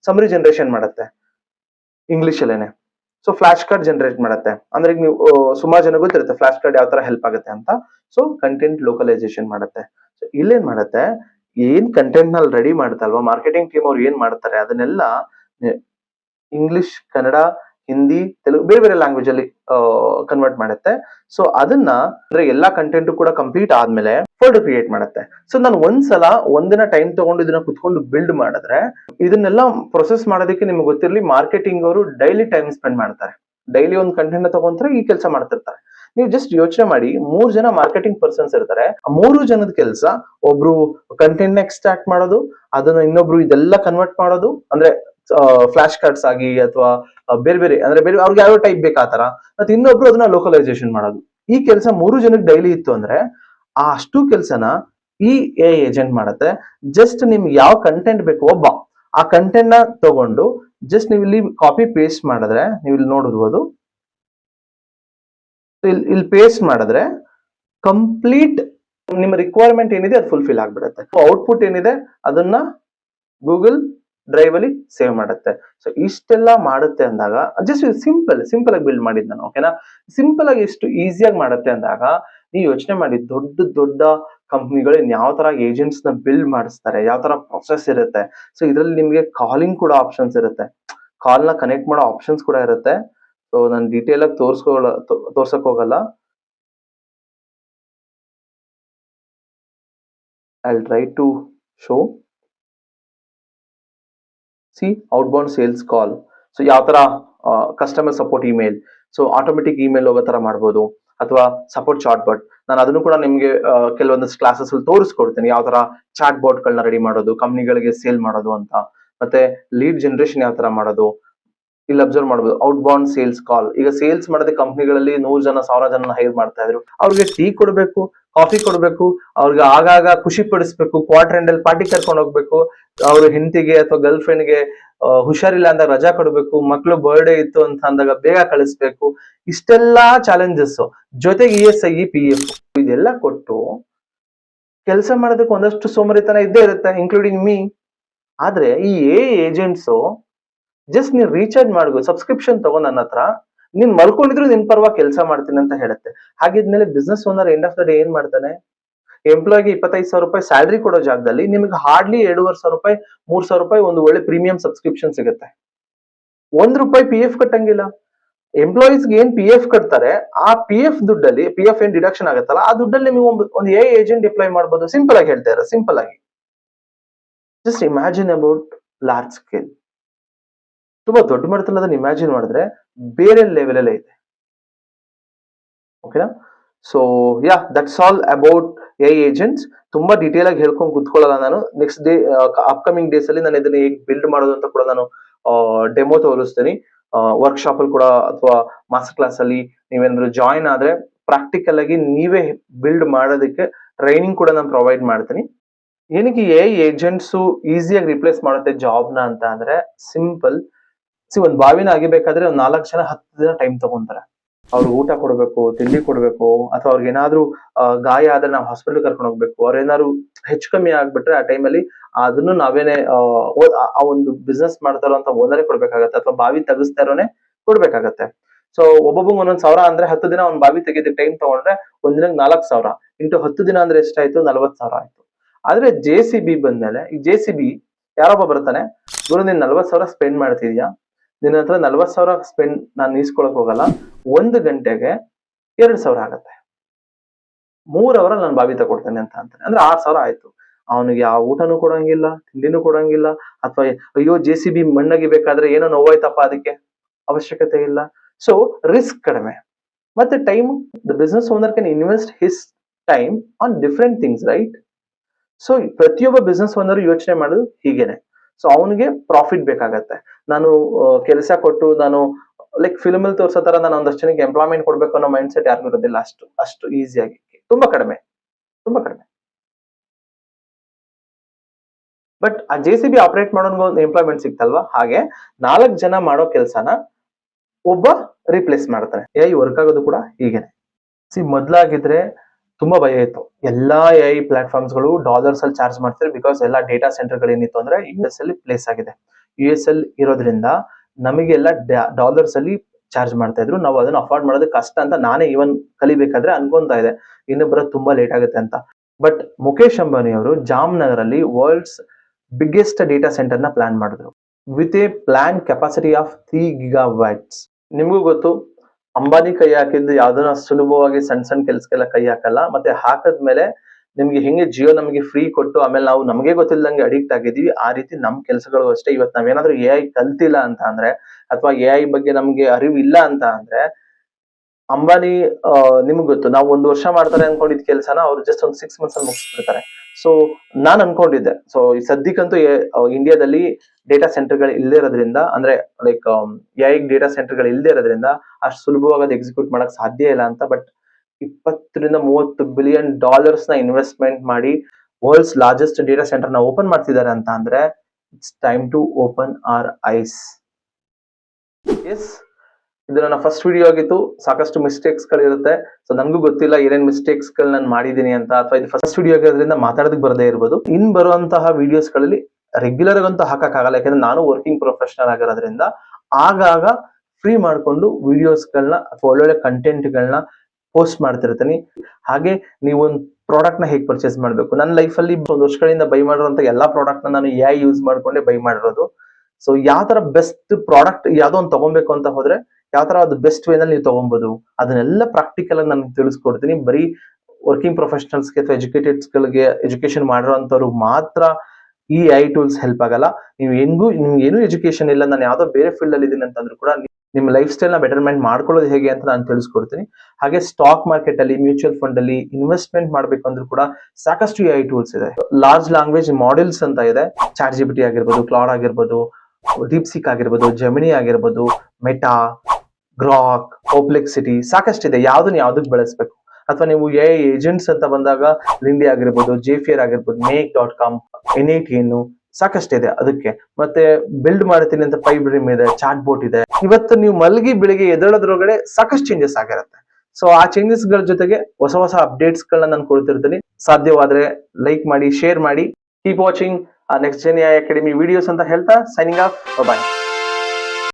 ಸಮರಿ ಜನರೇಷನ್ ಮಾಡುತ್ತೆ. ಇಂಗ್ಲಿಷ್ ಅಲ್ಲೇನೆ. ಸೊ ಫ್ಲಾಶ್ ಕಾರ್ಡ್ ಜನರೇಟ್ ಮಾಡುತ್ತೆ. ಅಂದ್ರೆ ಈಗ ನೀವು ಸುಮಾರು ಜನ ಗೊತ್ತಿರುತ್ತೆ ಫ್ಲಾಶ್ ಕಾರ್ಡ್ ಯಾವ ತರ ಹೆಲ್ಪ್ ಆಗುತ್ತೆ ಅಂತ. ಸೊ ಕಂಟೆಂಟ್ ಲೋಕಲೈಸೇಷನ್ ಮಾಡುತ್ತೆ. ಸೊ ಇಲ್ಲೇನ್ ಮಾಡುತ್ತೆ? ಏನ್ ಕಂಟೆಂಟ್ನಲ್ಲಿ ರೆಡಿ ಮಾಡುತ್ತಲ್ವಾ ಮಾರ್ಕೆಟಿಂಗ್ ಟೀಮ್ ಅವ್ರು ಏನ್ ಮಾಡ್ತಾರೆ? ಅದನ್ನೆಲ್ಲ ಇಂಗ್ಲಿಷ್ ಕನ್ನಡ ಹಿಂದಿ ತೆಲುಗು, ಬೇರೆ ಬೇರೆ ಲ್ಯಾಂಗ್ವೇಜ್ ಅಲ್ಲಿ ಕನ್ವರ್ಟ್ ಮಾಡುತ್ತೆ. ಸೊ ಅದನ್ನ, ಅಂದ್ರೆ ಎಲ್ಲಾ ಕಂಟೆಂಟ್ ಕೂಡ ಕಂಪ್ಲೀಟ್ ಆದ್ಮೇಲೆ ಫೋಲ್ಡರ್ ಕ್ರಿಯೇಟ್ ಮಾಡುತ್ತೆ. ಸೊ ನಾನು ಒಂದ್ಸಲ ಒಂದಿನ ಟೈಮ್ ತಗೊಂಡು ಇದನ್ನ ಕುತ್ಕೊಂಡು ಬಿಲ್ಡ್ ಮಾಡಿದ್ರೆ ಇದನ್ನೆಲ್ಲ ಪ್ರೊಸೆಸ್ ಮಾಡೋದಕ್ಕೆ ನಿಮ್ಗೆ ಗೊತ್ತಿರಲಿ ಮಾರ್ಕೆಟಿಂಗ್ ಅವರು ಡೈಲಿ ಟೈಮ್ ಸ್ಪೆಂಡ್ ಮಾಡ್ತಾರೆ. ಡೈಲಿ ಒಂದು ಕಂಟೆಂಟ್ ತಗೊಂತಾರೆ ಈ ಕೆಲಸ ಮಾಡ್ತಿರ್ತಾರೆ. ನೀವು ಜಸ್ಟ್ ಯೋಚನೆ ಮಾಡಿ ಮೂರ್ ಜನ ಮಾರ್ಕೆಟಿಂಗ್ ಪರ್ಸನ್ಸ್ ಇರ್ತಾರೆ. ಮೂರು ಜನದ ಕೆಲಸ ಒಬ್ರು ಕಂಟೆಂಟ್ ಎಕ್ಸ್ಟ್ರಾಕ್ಟ್ ಮಾಡೋದು, ಅದನ್ನ ಇನ್ನೊಬ್ರು ಇದೆಲ್ಲ ಕನ್ವರ್ಟ್ ಮಾಡೋದು, ಅಂದ್ರೆ ಫ್ಲಾಶ್ ಕಾರ್ಡ್ಸ್ ಆಗಿ ಅಥವಾ ಬೇರೆ ಬೇರೆ, ಅಂದ್ರೆ ಬೇರೆ ಅವ್ರಿಗೆ ಯಾವ ಟೈಪ್ ಬೇಕಾತಾರ ಮತ್ತೆ ಇನ್ನೊಬ್ರು ಅದನ್ನ ಲೋಕಲೈಸೇಷನ್ ಮಾಡೋದು. ಈ ಕೆಲಸ ಮೂರು ಜನಕ್ಕೆ ಡೈಲಿ ಇತ್ತು ಅಂದ್ರೆ ಆ ಅಷ್ಟು ಕೆಲಸನ ಈ ಎ ಏಜೆಂಟ್ ಮಾಡುತ್ತೆ. ಜಸ್ಟ್ ನಿಮ್ಗೆ ಯಾವ ಕಂಟೆಂಟ್ ಬೇಕು ಒಬ್ಬ. ಆ ಕಂಟೆಂಟ್ನ ತಗೊಂಡು ಜಸ್ಟ್ ನೀವು ಇಲ್ಲಿ ಕಾಪಿ ಪೇಸ್ಟ್ ಮಾಡಿದ್ರೆ, ನೀವು ಇಲ್ಲಿ ನೋಡಬಹುದು ಇಲ್ಲಿ ಇಲ್ಲಿ ಪೇಸ್ಟ್ ಮಾಡಿದ್ರೆ ಕಂಪ್ಲೀಟ್ ನಿಮ್ಮ ರಿಕ್ವೈರ್ಮೆಂಟ್ ಏನಿದೆ ಅದು ಫುಲ್ಫಿಲ್ ಆಗ್ಬಿಡುತ್ತೆ. ಔಟ್ಪುಟ್ ಏನಿದೆ ಅದನ್ನ ಗೂಗಲ್ ಡ್ರೈವ್ ಅಲ್ಲಿ ಸೇವ್ ಮಾಡುತ್ತೆ. ಸೊ ಇಷ್ಟೆಲ್ಲ ಮಾಡುತ್ತೆ ಅಂದಾಗ ಜಸ್ಟ್ ಸಿಂಪಲ್ ಸಿಂಪಲ್ ಆಗಿ ಬಿಲ್ಡ್ ಮಾಡಿದ್ ನಾನು ಓಕೆನಾ ಸಿಂಪಲ್ ಆಗಿ ಎಷ್ಟು ಈಸಿಯಾಗಿ ಮಾಡುತ್ತೆ ಅಂದಾಗ ನೀವು ಯೋಚನೆ ಮಾಡಿ ದೊಡ್ಡ ದೊಡ್ಡ ಕಂಪ್ನಿಗಳು ಯಾವ ತರ ಏಜೆಂಟ್ಸ್ನ ಬಿಲ್ಡ್ ಮಾಡಿಸ್ತಾರೆ, ಯಾವ ತರ ಪ್ರೊಸೆಸ್ ಇರುತ್ತೆ. ಸೊ ಇದ್ರಲ್ಲಿ ನಿಮ್ಗೆ ಕಾಲಿಂಗ್ ಕೂಡ ಆಪ್ಷನ್ಸ್ ಇರುತ್ತೆ. ಕಾಲ್ನ ಕನೆಕ್ಟ್ ಮಾಡೋ ಆಪ್ಷನ್ಸ್ ಕೂಡ ಇರುತ್ತೆ. ಸೊ ನಾನು ಡೀಟೇಲ್ ಆಗಿ ತೋರ್ಸ್ಕೊಳ್ಳ ತೋರ್ಸಕ್ ಹೋಗಲ್ಲ. I try to show see outbound sales call so ಯಾವ ತರ customer support email so automatic email ಹೋಗೋ ತರ ಮಾಡ್ಬೋದು. ಅಥವಾ ಸಪೋರ್ಟ್ ಚಾಟ್ ಬಾಟ್ ನಾನು ಅದನ್ನು ಕೂಡ ನಿಮ್ಗೆ ಕೆಲವೊಂದು ಕೆಲವೊಂದಷ್ಟು ಕ್ಲಾಸಸ್ ಅಲ್ಲಿ ತೋರಿಸ್ಕೊಡ್ತೀನಿ. ಯಾವ ತರ ಚಾಟ್ ಬಾಟ್ ಗಳನ್ನ ರೆಡಿ ಮಾಡೋದು ಕಂಪ್ನಿಗಳಿಗೆ ಸೇಲ್ ಮಾಡೋದು ಅಂತ. ಮತ್ತೆ ಲೀಡ್ ಜನರೇಷನ್ ಯಾವ ತರ ಮಾಡೋದು ಇಲ್ಲಿ ಅಬ್ಸರ್ವ್ ಮಾಡಬಹುದು ಔಟ್ ಬೌಂಡ್ ಸೇಲ್ಸ್ ಕಾಲ್ ಈಗ ಸೇಲ್ಸ್ ಮಾಡದೆ ಕಂಪ್ನಿಗಳಲ್ಲಿ ನೂರು ಜನ, ಸಾವಿರ ಜನ ಹೈರ್ ಮಾಡ್ತಾ ಇದ್ರು. ಅವ್ರಿಗೆ ಟೀ ಕೊಡಬೇಕು ಕಾಫಿ ಕೊಡಬೇಕು, ಅವ್ರಿಗೆ ಆಗಾಗ ಖುಷಿ ಪಡಿಸ್ಬೇಕು ಕ್ವಾರ್ಟರ್ ಎಂಡ್ ಅಲ್ಲಿ ಪಾರ್ಟಿ ಕರ್ಕೊಂಡು ಹೋಗ್ಬೇಕು, ಅವ್ರ ಹೆಂಡತಿಗೆ ಅಥವಾ ಗರ್ಲ್ ಫ್ರೆಂಡ್ಗೆ ಹುಷಾರಿಲ್ಲ ಅಂದಾಗ ರಜಾ ಕೊಡಬೇಕು, ಮಕ್ಳು ಬರ್ಡೇ ಇತ್ತು ಅಂತ ಅಂದಾಗ ಬೇಗ ಕಳಿಸ್ಬೇಕು. ಇಷ್ಟೆಲ್ಲಾ ಚಾಲೆಂಜಸ್ ಜೊತೆಗೆ E S I P F ಇದೆಲ್ಲ ಕೊಟ್ಟು ಕೆಲಸ ಮಾಡೋದಕ್ಕೆ ಒಂದಷ್ಟು ಸೋಮರಿತನ ಇದ್ದೇ ಇರುತ್ತೆ ಇನ್ಕ್ಲೂಡಿಂಗ್ ಮೀ ಆದ್ರೆ ಈ ಎ ಏಜೆಂಟ್ಸ್ ಜಸ್ಟ್ ನೀನ್ ರೀಚಾರ್ಜ್ ಮಾಡ್ಬೋದು ಸಬ್ಸ್ಕ್ರಿಪ್ಷನ್ ತಗೋ ನನ್ನ ಹತ್ರ. ನೀನ್ ಮಲ್ಕೊಂಡಿದ್ರು ನಿನ್ ಪರವಾಗಿ ಕೆಲಸ ಮಾಡ್ತೀನಿ ಅಂತ ಹೇಳುತ್ತೆ. ಹಾಗಿದ್ಮೇಲೆ business owner end of the day ಏನ್ ಮಾಡ್ತಾನೆ? ಎಂಪ್ಲಾಯ್ಗೆ ಇಪ್ಪತ್ತೈದು ಸಾವಿರ ರೂಪಾಯಿ ಸ್ಯಾಲ್ರಿ ಕೊಡೋ ಜಾಗದಲ್ಲಿ ನಿಮ್ಗೆ ಹಾರ್ಡ್ಲಿ ಎರಡೂವರೆ ಸಾವಿರ ರೂಪಾಯಿ, ಮೂರ್ ಸಾವಿರ ರೂಪಾಯಿ ಒಂದು ಒಳ್ಳೆ ಪ್ರೀಮಿಯಂ ಸಬ್ಸ್ಕ್ರಿಪ್ಷನ್ ಸಿಗುತ್ತೆ. ಒಂದ್ ರೂಪಾಯಿ ಪಿ ಎಫ್ ಕಟ್ಟಂಗಿಲ್ಲ. ಎಂಪ್ಲಾಯೀಸ್ಗೆ ಏನ್ ಪಿ ಎಫ್ ಕಟ್ತಾರೆ, ಆ ಪಿ ಎಫ್ ದುಡ್ಡಲ್ಲಿ ಪಿ ಎಫ್ ಏನ್ ಡಿಡಕ್ಷನ್ ಆಗುತ್ತಲ್ಲ, ಆ ದುಡ್ಡಲ್ಲಿ ನೀವು ಒಂದು ಒಂದು ಎ ಏಜೆಂಟ್ ಡಿಪ್ಲೈ ಮಾಡ್ಬೋದು. ಸಿಂಪಲ್ ಆಗಿ ಹೇಳ್ತಾ ಇರೋ ಸಿಂಪಲ್ ಆಗಿ. Just imagine about large scale ತುಂಬಾ ದೊಡ್ಡ ಮಟ್ಟದಲ್ಲಿ ಅದನ್ನ ಇಮ್ಯಾಜಿನ್ ಮಾಡಿದ್ರೆ ಬೇರೆ ಲೆವೆಲ್ ಅಲ್ಲೇ ಇದೆ ಓಕೆನಾ so yeah that's all about A agents ತುಂಬಾ ಡೀಟೇಲ್ ಆಗಿ ಹೇಳ್ಕೊಂಡು ಕುತ್ಕೊಳ್ಳಲ್ಲ ನಾನು. ನೆಕ್ಸ್ಟ್ ಡೇ ಅಪ್ಕಮಿಂಗ್ ಡೇಸ್ ಅಲ್ಲಿ ನಾನು ಇದನ್ನ ಹೇಗೆ ಬಿಲ್ಡ್ ಮಾಡೋದು ಅಂತ ಕೂಡ ನಾನು ಡೆಮೋ ತೋರಿಸ್ತೀನಿ. ವರ್ಕ್ಶಾಪ್ ಅಲ್ಲಿ ಕೂಡ ಅಥವಾ ಮಾಸ್ಟರ್ ಕ್ಲಾಸ್ ಅಲ್ಲಿ ನೀವೇನಾದ್ರು ಜಾಯಿನ್ ಆದ್ರೆ ಪ್ರಾಕ್ಟಿಕಲ್ ಆಗಿ ನೀವೇ ಬಿಲ್ಡ್ ಮಾಡೋದಕ್ಕೆ ಟ್ರೈನಿಂಗ್ ಕೂಡ ನಾನು ಪ್ರೊವೈಡ್ ಮಾಡ್ತೀನಿ. ಏನಕ್ಕೆ ಎ ಏಜೆಂಟ್ಸು ಈಸಿಯಾಗಿ ರಿಪ್ಲೇಸ್ ಮಾಡುತ್ತೆ ಜಾಬ್ನ ಅಂತ ಅಂದ್ರೆ ಸಿಂಪಲ್ ಸಿ ಒಂದ್ ಬಾವಿನ ಅಗಿಬೇಕಾದ್ರೆ ಒಂದ್ ನಾಲ್ಕು ಜನ ಹತ್ತು ದಿನ ಟೈಮ್ ತಗೊಂತಾರೆ. ಅವ್ರಿಗೆ ಊಟ ಕೊಡ್ಬೇಕು ತಿಂಡಿ ಕೊಡ್ಬೇಕು ಅಥವಾ ಅವ್ರಿಗೆ ಏನಾದ್ರು ಗಾಯ ಆದ್ರೆ ನಾವು ಹಾಸ್ಪಿಟಲ್ ಕರ್ಕೊಂಡು ಹೋಗ್ಬೇಕು. ಅವ್ರ ಏನಾದ್ರು ಹೆಚ್ಚು ಕಮ್ಮಿ ಆಗ್ಬಿಟ್ರೆ ಆ ಟೈಮಲ್ಲಿ ಅದನ್ನು ನಾವೇನೆ ಆ, ಒಂದು ಬಿಸ್ನೆಸ್ ಮಾಡ್ತಾರೋ ಅಂತ ಓನರೇ ಕೊಡ್ಬೇಕಾಗತ್ತೆ ಅಥವಾ ಬಾವಿ ತೆಗಿಸ್ತಾ ಇರೋನೆ ಕೊಡ್ಬೇಕಾಗತ್ತೆ. ಸೊ ಒಬ್ಬೊಬ್ಬಂಗ್ ಒಂದೊಂದ್ ಸಾವಿರ ಅಂದ್ರೆ ಹತ್ತು ದಿನ ಒಂದ್ ಬಾವಿ ತೆಗೆದ ಟೈಮ್ ತಗೊಂಡ್ರೆ ಒಂದ್ ದಿನಕ್ಕೆ ನಾಲ್ಕು ಸಾವಿರ. ಇಂಟು ಹತ್ತು ದಿನ ಅಂದ್ರೆ ಎಷ್ಟಾಯ್ತು? ನಲ್ವತ್ ಸಾವಿರ ಆಯ್ತು. ಆದ್ರೆ ಜೆ ಸಿ ಬಿ ಬಂದ್ಮೇಲೆ ಈ ಜೆ ಸಿ ಬಿ ಯಾರೊಬ್ಬ ಬರ್ತಾನೆ? ಗುರು ನೀನ್ ನಲ್ವತ್ ಸಾವಿರ ಸ್ಪೆಂಡ್ ಮಾಡ್ತಿದ್ಯಾ? ನಿನ್ನ ಹತ್ರ ನಲ್ವತ್ ಸಾವಿರ ಸ್ಪೆಂಡ್ ನಾನು ಈಸ್ಕೊಳಕ್ ಹೋಗಲ್ಲ. ಒಂದು ಗಂಟೆಗೆ ಎರಡ್ ಸಾವಿರ ಆಗತ್ತೆ. ಮೂರ್ ಅವರ ನಾನು ಬಾವಿ ತಗೊಡ್ತೇನೆ ಅಂತ ಅಂತಾನೆ ಅಂದ್ರೆ ಆರ್ ಸಾವಿರ ಆಯ್ತು. ಅವನಿಗೆ ಯಾವ ಊಟನೂ ಕೊಡಂಗಿಲ್ಲ, ತಿಂಡಿನೂ ಕೊಡಂಗಿಲ್ಲ, ಅಥವಾ ಅಯ್ಯೋ ಜೆ ಸಿ ಬಿ ಮಣ್ಣಗಿ ಬೇಕಾದ್ರೆ ಏನೋ ನೋವಾಯ್ತಪ್ಪ ಅದಕ್ಕೆ? ಅವಶ್ಯಕತೆ ಇಲ್ಲ. ಸೊ ರಿಸ್ಕ್ ಕಡಿಮೆ. ಮತ್ತೆ time the business owner can invest his time on different things right so ಪ್ರತಿಯೊಬ್ಬ ಬಿಸ್ನೆಸ್ ಓನರ್ ಯೋಚನೆ ಮಾಡೋದು ಹೀಗೇನೆ. ಸೊ ಅವನಿಗೆ ಪ್ರಾಫಿಟ್ ಬೇಕಾಗತ್ತೆ. ನಾನು ಕೆಲಸ ಕೊಟ್ಟು ನಾನು ಲೈಕ್ ಫಿಲ್ಮ್ ಅಲ್ಲಿ ತೋರ್ಸೋ ತರ ನಾನು ಒಂದಷ್ಟು ಜನಕ್ಕೆ ಎಂಪ್ಲಾಯ್ಮೆಂಟ್ ಕೊಡ್ಬೇಕು ಅನ್ನೋ ಮೈಂಡ್ ಸೆಟ್ ಯಾರಿಗೂ ಇರೋದಿಲ್ಲ. ಅಷ್ಟು ಅಷ್ಟು ಈಸಿಯಾಗಿ ತುಂಬಾ ಕಡಿಮೆ. ತುಂಬಾ ಕಡಿಮೆ. ಬಟ್ ಆ ಜೆ ಸಿ ಬಿ ಆಪರೇಟ್ ಮಾಡೋನ್ಗೆ ಒಂದು ಎಂಪ್ಲಾಯ್ಮೆಂಟ್ ಸಿಗ್ತಲ್ವಾ? ಹಾಗೆ ನಾಲ್ಕು ಜನ ಮಾಡೋ ಕೆಲಸನ ಒಬ್ಬ ರಿಪ್ಲೇಸ್ ಮಾಡ್ತಾನೆ. ಏ ವರ್ಕ್ ಆಗೋದು ಕೂಡ ಹೀಗೇನೆ. ಸಿ ಮೊದ್ಲಾಗಿದ್ರೆ ತುಂಬಾ ಭಯ ಇತ್ತು. ಎಲ್ಲಾ ಎ ಐ ಪ್ಲಾಟ್ಫಾರ್ಮ್ಸ್ಗಳು ಡಾಲರ್ಸ್ ಅಲ್ಲಿ ಚಾರ್ಜ್ ಮಾಡ್ತಾರೆ ಬಿಕಾಸ್ ಎಲ್ಲಾ ಡೇಟಾ ಸೆಂಟರ್ಗಳು ಏನಿತ್ತು ಅಂದ್ರೆ ಯು ಎಸ್ ಅಲ್ಲಿ ಪ್ಲೇಸ್ ಆಗಿದೆ. ಯು ಎಸ್ ಅಲ್ಲಿ ಇರೋದ್ರಿಂದ ನಮಗೆಲ್ಲ ಡಾಲರ್ಸ್ ಅಲ್ಲಿ ಚಾರ್ಜ್ ಮಾಡ್ತಾ ಇದ್ರು. ನಾವು ಅದನ್ನ ಅಫೋರ್ಡ್ ಮಾಡೋದು ಕಷ್ಟ ಅಂತ ನಾನೇ ಈವನ್ ಕಲಿಬೇಕಾದ್ರೆ ಅನ್ಕೊಂತಾ ಇದೆ ಇನ್ನು ತುಂಬಾ ಲೇಟ್ ಆಗುತ್ತೆ ಅಂತ. ಬಟ್ ಮುಖೇಶ್ ಅಂಬಾನಿ ಅವರು ಜಾಮ್ನಗರ್ ಅಲ್ಲಿ ವರ್ಲ್ಡ್ಸ್ ಬಿಗ್ಗೆಸ್ಟ್ ಡೇಟಾ ಸೆಂಟರ್ನ ಪ್ಲಾನ್ ಮಾಡಿದ್ರು. With a plan capacity of three gigawatts ನಿಮಗೂ ಗೊತ್ತು ಅಂಬಾನಿ ಕೈ ಹಾಕಿದ್ದು ಯಾವ್ದನ್ನ ಸುಲಭವಾಗಿ ಸಣ್ಣ ಸಣ್ಣ ಕೆಲ್ಸಕ್ಕೆಲ್ಲ ಕೈ ಹಾಕಲ್ಲ, ಮತ್ತೆ ಹಾಕದ್ಮೇಲೆ ನಿಮ್ಗೆ ಹೆಂಗೆ ಜಿಯೋ ನಮಗೆ ಫ್ರೀ ಕೊಟ್ಟು ಆಮೇಲೆ ನಾವು ನಮಗೆ ಗೊತ್ತಿಲ್ಲದಂಗೆ ಅಡಿಕ್ಟ್ ಆಗಿದೀವಿ ಆ ರೀತಿ ನಮ್ ಕೆಲಸಗಳು ಅಷ್ಟೇ. ಇವತ್ತು ನಾವೇನಾದ್ರೂ ಎ ಐ ಕಲ್ತಿಲ್ಲ ಅಂತ ಅಂದ್ರೆ, ಅಥವಾ ಎ ಐ ಬಗ್ಗೆ ನಮ್ಗೆ ಅರಿವು ಇಲ್ಲ ಅಂತ ಅಂದ್ರೆ, ಅಂಬಾನಿ ನಿಮ್ಗೆ ಗೊತ್ತು. ನಾವು ಒಂದು ವರ್ಷ ಮಾಡ್ತಾರೆ ಅನ್ಕೊಂಡಿದ್ ಕೆಲಸನ ಅವ್ರು ಜಸ್ಟ್ ಒಂದು ಸಿಕ್ಸ್ ಮಂತ್ಸ್ ಅಲ್ಲಿ ಮುಗಿಸ್ಬಿಡ್ತಾರೆ. ಸೊ ನಾನು ಅನ್ಕೊಂಡಿದ್ದೆ. ಸೊ ಈ ಸದ್ಯಕ್ಕಂತೂ ಇಂಡಿಯಾದಲ್ಲಿ ಡೇಟಾ ಸೆಂಟರ್ಗಳು ಇಲ್ಲದೆ ಇರೋದ್ರಿಂದ, ಅಂದ್ರೆ ಲೈಕ್ ಐ ಡೇಟಾ ಸೆಂಟರ್ಗಳು ಇಲ್ಲದೆ ಇರೋದ್ರಿಂದ ಅಷ್ಟು ಸುಲಭವಾಗಿ ಎಕ್ಸಿಕ್ಯೂಟ್ ಮಾಡಕ್ ಸಾಧ್ಯ ಇಲ್ಲ ಅಂತ ಬಟ್ ಇಪ್ಪತ್ತರಿಂದ ಮೂವತ್ತು ಬಿಲಿಯನ್ ಡಾಲರ್ಸ್ನ ಇನ್ವೆಸ್ಟ್ಮೆಂಟ್ ಮಾಡಿ ವರ್ಲ್ಡ್ಸ್ ಲಾರ್ಜೆಸ್ಟ್ ಡೇಟಾ ಸೆಂಟರ್ನ ಓಪನ್ ಮಾಡ್ತಿದ್ದಾರೆ ಅಂತ ಅಂದ್ರೆ it's time to open R ice S ಇದು ನನ್ನ ಫಸ್ಟ್ ವಿಡಿಯೋ ಆಗಿತ್ತು. ಸಾಕಷ್ಟು ಮಿಸ್ಟೇಕ್ಸ್ ಗಳಿರುತ್ತೆ. ಸೊ ನನಗೂ ಗೊತ್ತಿಲ್ಲ ಏನೇನ್ ಮಿಸ್ಟೇಕ್ಸ್ಗಳು ನಾನು ಮಾಡಿದ್ದೀನಿ ಅಂತ ಅಥವಾ ಇದು ಫಸ್ಟ್ ವಿಡಿಯೋ ಆಗಿರೋದ್ರಿಂದ ಮಾತಾಡೋದಕ್ಕೆ ಬರದೇ ಇರ್ಬೋದು. ಇನ್ ಬರುವಂತಹ ವಿಡಿಯೋಸ್ಗಳಲ್ಲಿ ರೆಗ್ಯುಲರ್ ಆಗಂತೂ ಹಾಕಕ್ಕಾಗಲ್ಲ. ಯಾಕಂದ್ರೆ ನಾನು ವರ್ಕಿಂಗ್ ಪ್ರೊಫೆಷನಲ್ ಆಗಿರೋದ್ರಿಂದ ಆಗಾಗ ಫ್ರೀ ಮಾಡಿಕೊಂಡು ವಿಡಿಯೋಸ್ ಗಳನ್ನ ಅಥವಾ ಒಳ್ಳೊಳ್ಳೆ ಕಂಟೆಂಟ್ ಗಳನ್ನ ಪೋಸ್ಟ್ ಮಾಡ್ತಿರ್ತೀನಿ. ಹಾಗೆ ನೀವು ಒಂದು ಪ್ರಾಡಕ್ಟ್ನ ಹೇಗೆ ಪರ್ಚೇಸ್ ಮಾಡಬೇಕು? ನನ್ನ ಲೈಫಲ್ಲಿ ಒಂದು ವರ್ಷಗಳಿಂದ ಬೈ ಮಾಡಿರುವಂತ ಎಲ್ಲಾ ಪ್ರಾಡಕ್ಟ್ನ ನಾನು ಎ ಯೂಸ್ ಮಾಡ್ಕೊಂಡೆ ಬೈ ಮಾಡಿರೋದು. ಸೊ ಯಾವ ತರ ಬೆಸ್ಟ್ ಪ್ರಾಡಕ್ಟ್ ಯಾವ್ದೋ ಒಂದು ತಗೊಬೇಕು ಅಂತ ಹೋದ್ರೆ ಯಾವ ತರ ಅದು ಬೆಸ್ಟ್ ವೇನಲ್ಲಿ ನೀವು ತಗೊಬೋದು. ಅದನ್ನೆಲ್ಲ ಪ್ರಾಕ್ಟಿಕಲ್ ಆಗಿ ನಾನು ತಿಳಿಸ್ಕೊಡ್ತೀನಿ. ಬರೀ ವರ್ಕಿಂಗ್ ಪ್ರೊಫೆಷನಲ್ಸ್ಗೆ ಅಥವಾ ಎಜುಕೇಟೆಡ್ಸ್ ಗಳಿಗೆ ಎಜುಕೇಶನ್ ಮಾಡಿರೋಂಥವ್ರು ಮಾತ್ರ ಈ ಐ ಟೂಲ್ಸ್ ಹೆಲ್ಪ್ ಆಗಲ್ಲ. ನೀವು ಹೆಂಗೂ, ನಿಮ್ಗೆ ಏನೂ ಎಜುಕೇಶನ್ ಇಲ್ಲ, ನಾನು ಯಾವುದೋ ಬೇರೆ ಫೀಲ್ಡ್ ಅಲ್ಲಿ ಇದ್ದೀನಿ ಅಂತಂದ್ರೂ ಕೂಡ ನಿಮ್ಮ ಲೈಫ್ ಸ್ಟೈಲ್ನ ಬೆಟರ್ಮೆಂಟ್ ಮಾಡ್ಕೊಳ್ಳೋದು ಹೇಗೆ ಅಂತ ನಾನು ತಿಳಿಸ್ಕೊಡ್ತೀನಿ. ಹಾಗೆ ಸ್ಟಾಕ್ ಮಾರ್ಕೆಟ್ ಅಲ್ಲಿ ಮ್ಯೂಚುವಲ್ ಫಂಡ್ ಅಲ್ಲಿ ಇನ್ವೆಸ್ಟ್ಮೆಂಟ್ ಮಾಡ್ಬೇಕು ಅಂದ್ರೂ ಕೂಡ ಸಾಕಷ್ಟು ಐ ಟೂಲ್ಸ್ ಇದೆ. ಲಾರ್ಜ್ ಲ್ಯಾಂಗ್ವೇಜ್ ಮಾಡೆಲ್ಸ್ ಅಂತ ಇದೆ. ಜಿ ಆಗಿರ್ಬೋದು ಕ್ಲಾಡ್ ಆಗಿರ್ಬೋದು ದೀಪ್ಸಿಕ್ ಆಗಿರ್ಬೋದು ಜಮಿನಿ ಆಗಿರ್ಬೋದು ಮೆಟಾ ಗ್ರಾಕ್ ಸಿಟಿ ಸಾಕಷ್ಟಿದೆ. ಯಾವ್ದನ್ನ ಯಾವ್ದಕ್ ಬಳಸ್ಬೇಕು? ಅಥವಾ ನೀವು ಎ ಏಜೆಂಟ್ಸ್ ಅಂತ ಬಂದಾಗ ಲಿಂಡಿ ಆಗಿರ್ಬೋದು ಜೇಫಿಯರ್ ಆಗಿರ್ಬೋದು make dot com N I ಸಾಕಷ್ಟಿದೆ ಅದಕ್ಕೆ. ಮತ್ತೆ ಬಿಲ್ಡ್ ಮಾಡ್ತೀನಿ ಅಂತ ಪೈಬ್ರಿಮ್ ಇದೆ ಚಾಟ್ ಬೋಟ್ ಇದೆ. ಇವತ್ತು ನೀವು ಮಲಗಿ ಬೆಳಿಗ್ಗೆ ಎದಳದ್ರೊಳಗಡೆ ಸಾಕಷ್ಟು ಚೇಂಜಸ್ ಆಗಿರುತ್ತೆ. ಸೊ ಆ ಚೇಂಜಸ್ಗಳ ಜೊತೆಗೆ ಹೊಸ ಹೊಸ ಅಪ್ಡೇಟ್ಸ್ ಗಳನ್ನ ನಾನು ಕೊಡ್ತಿರ್ತೀನಿ. ಸಾಧ್ಯವಾದ್ರೆ ಲೈಕ್ ಮಾಡಿ ಶೇರ್ ಮಾಡಿ. Keep watching Next Gen Academy videos ಅಂತ ಹೇಳ್ತಾ ಸೈನಿಂಗ್ ಆಫ್ ಬಾಯ್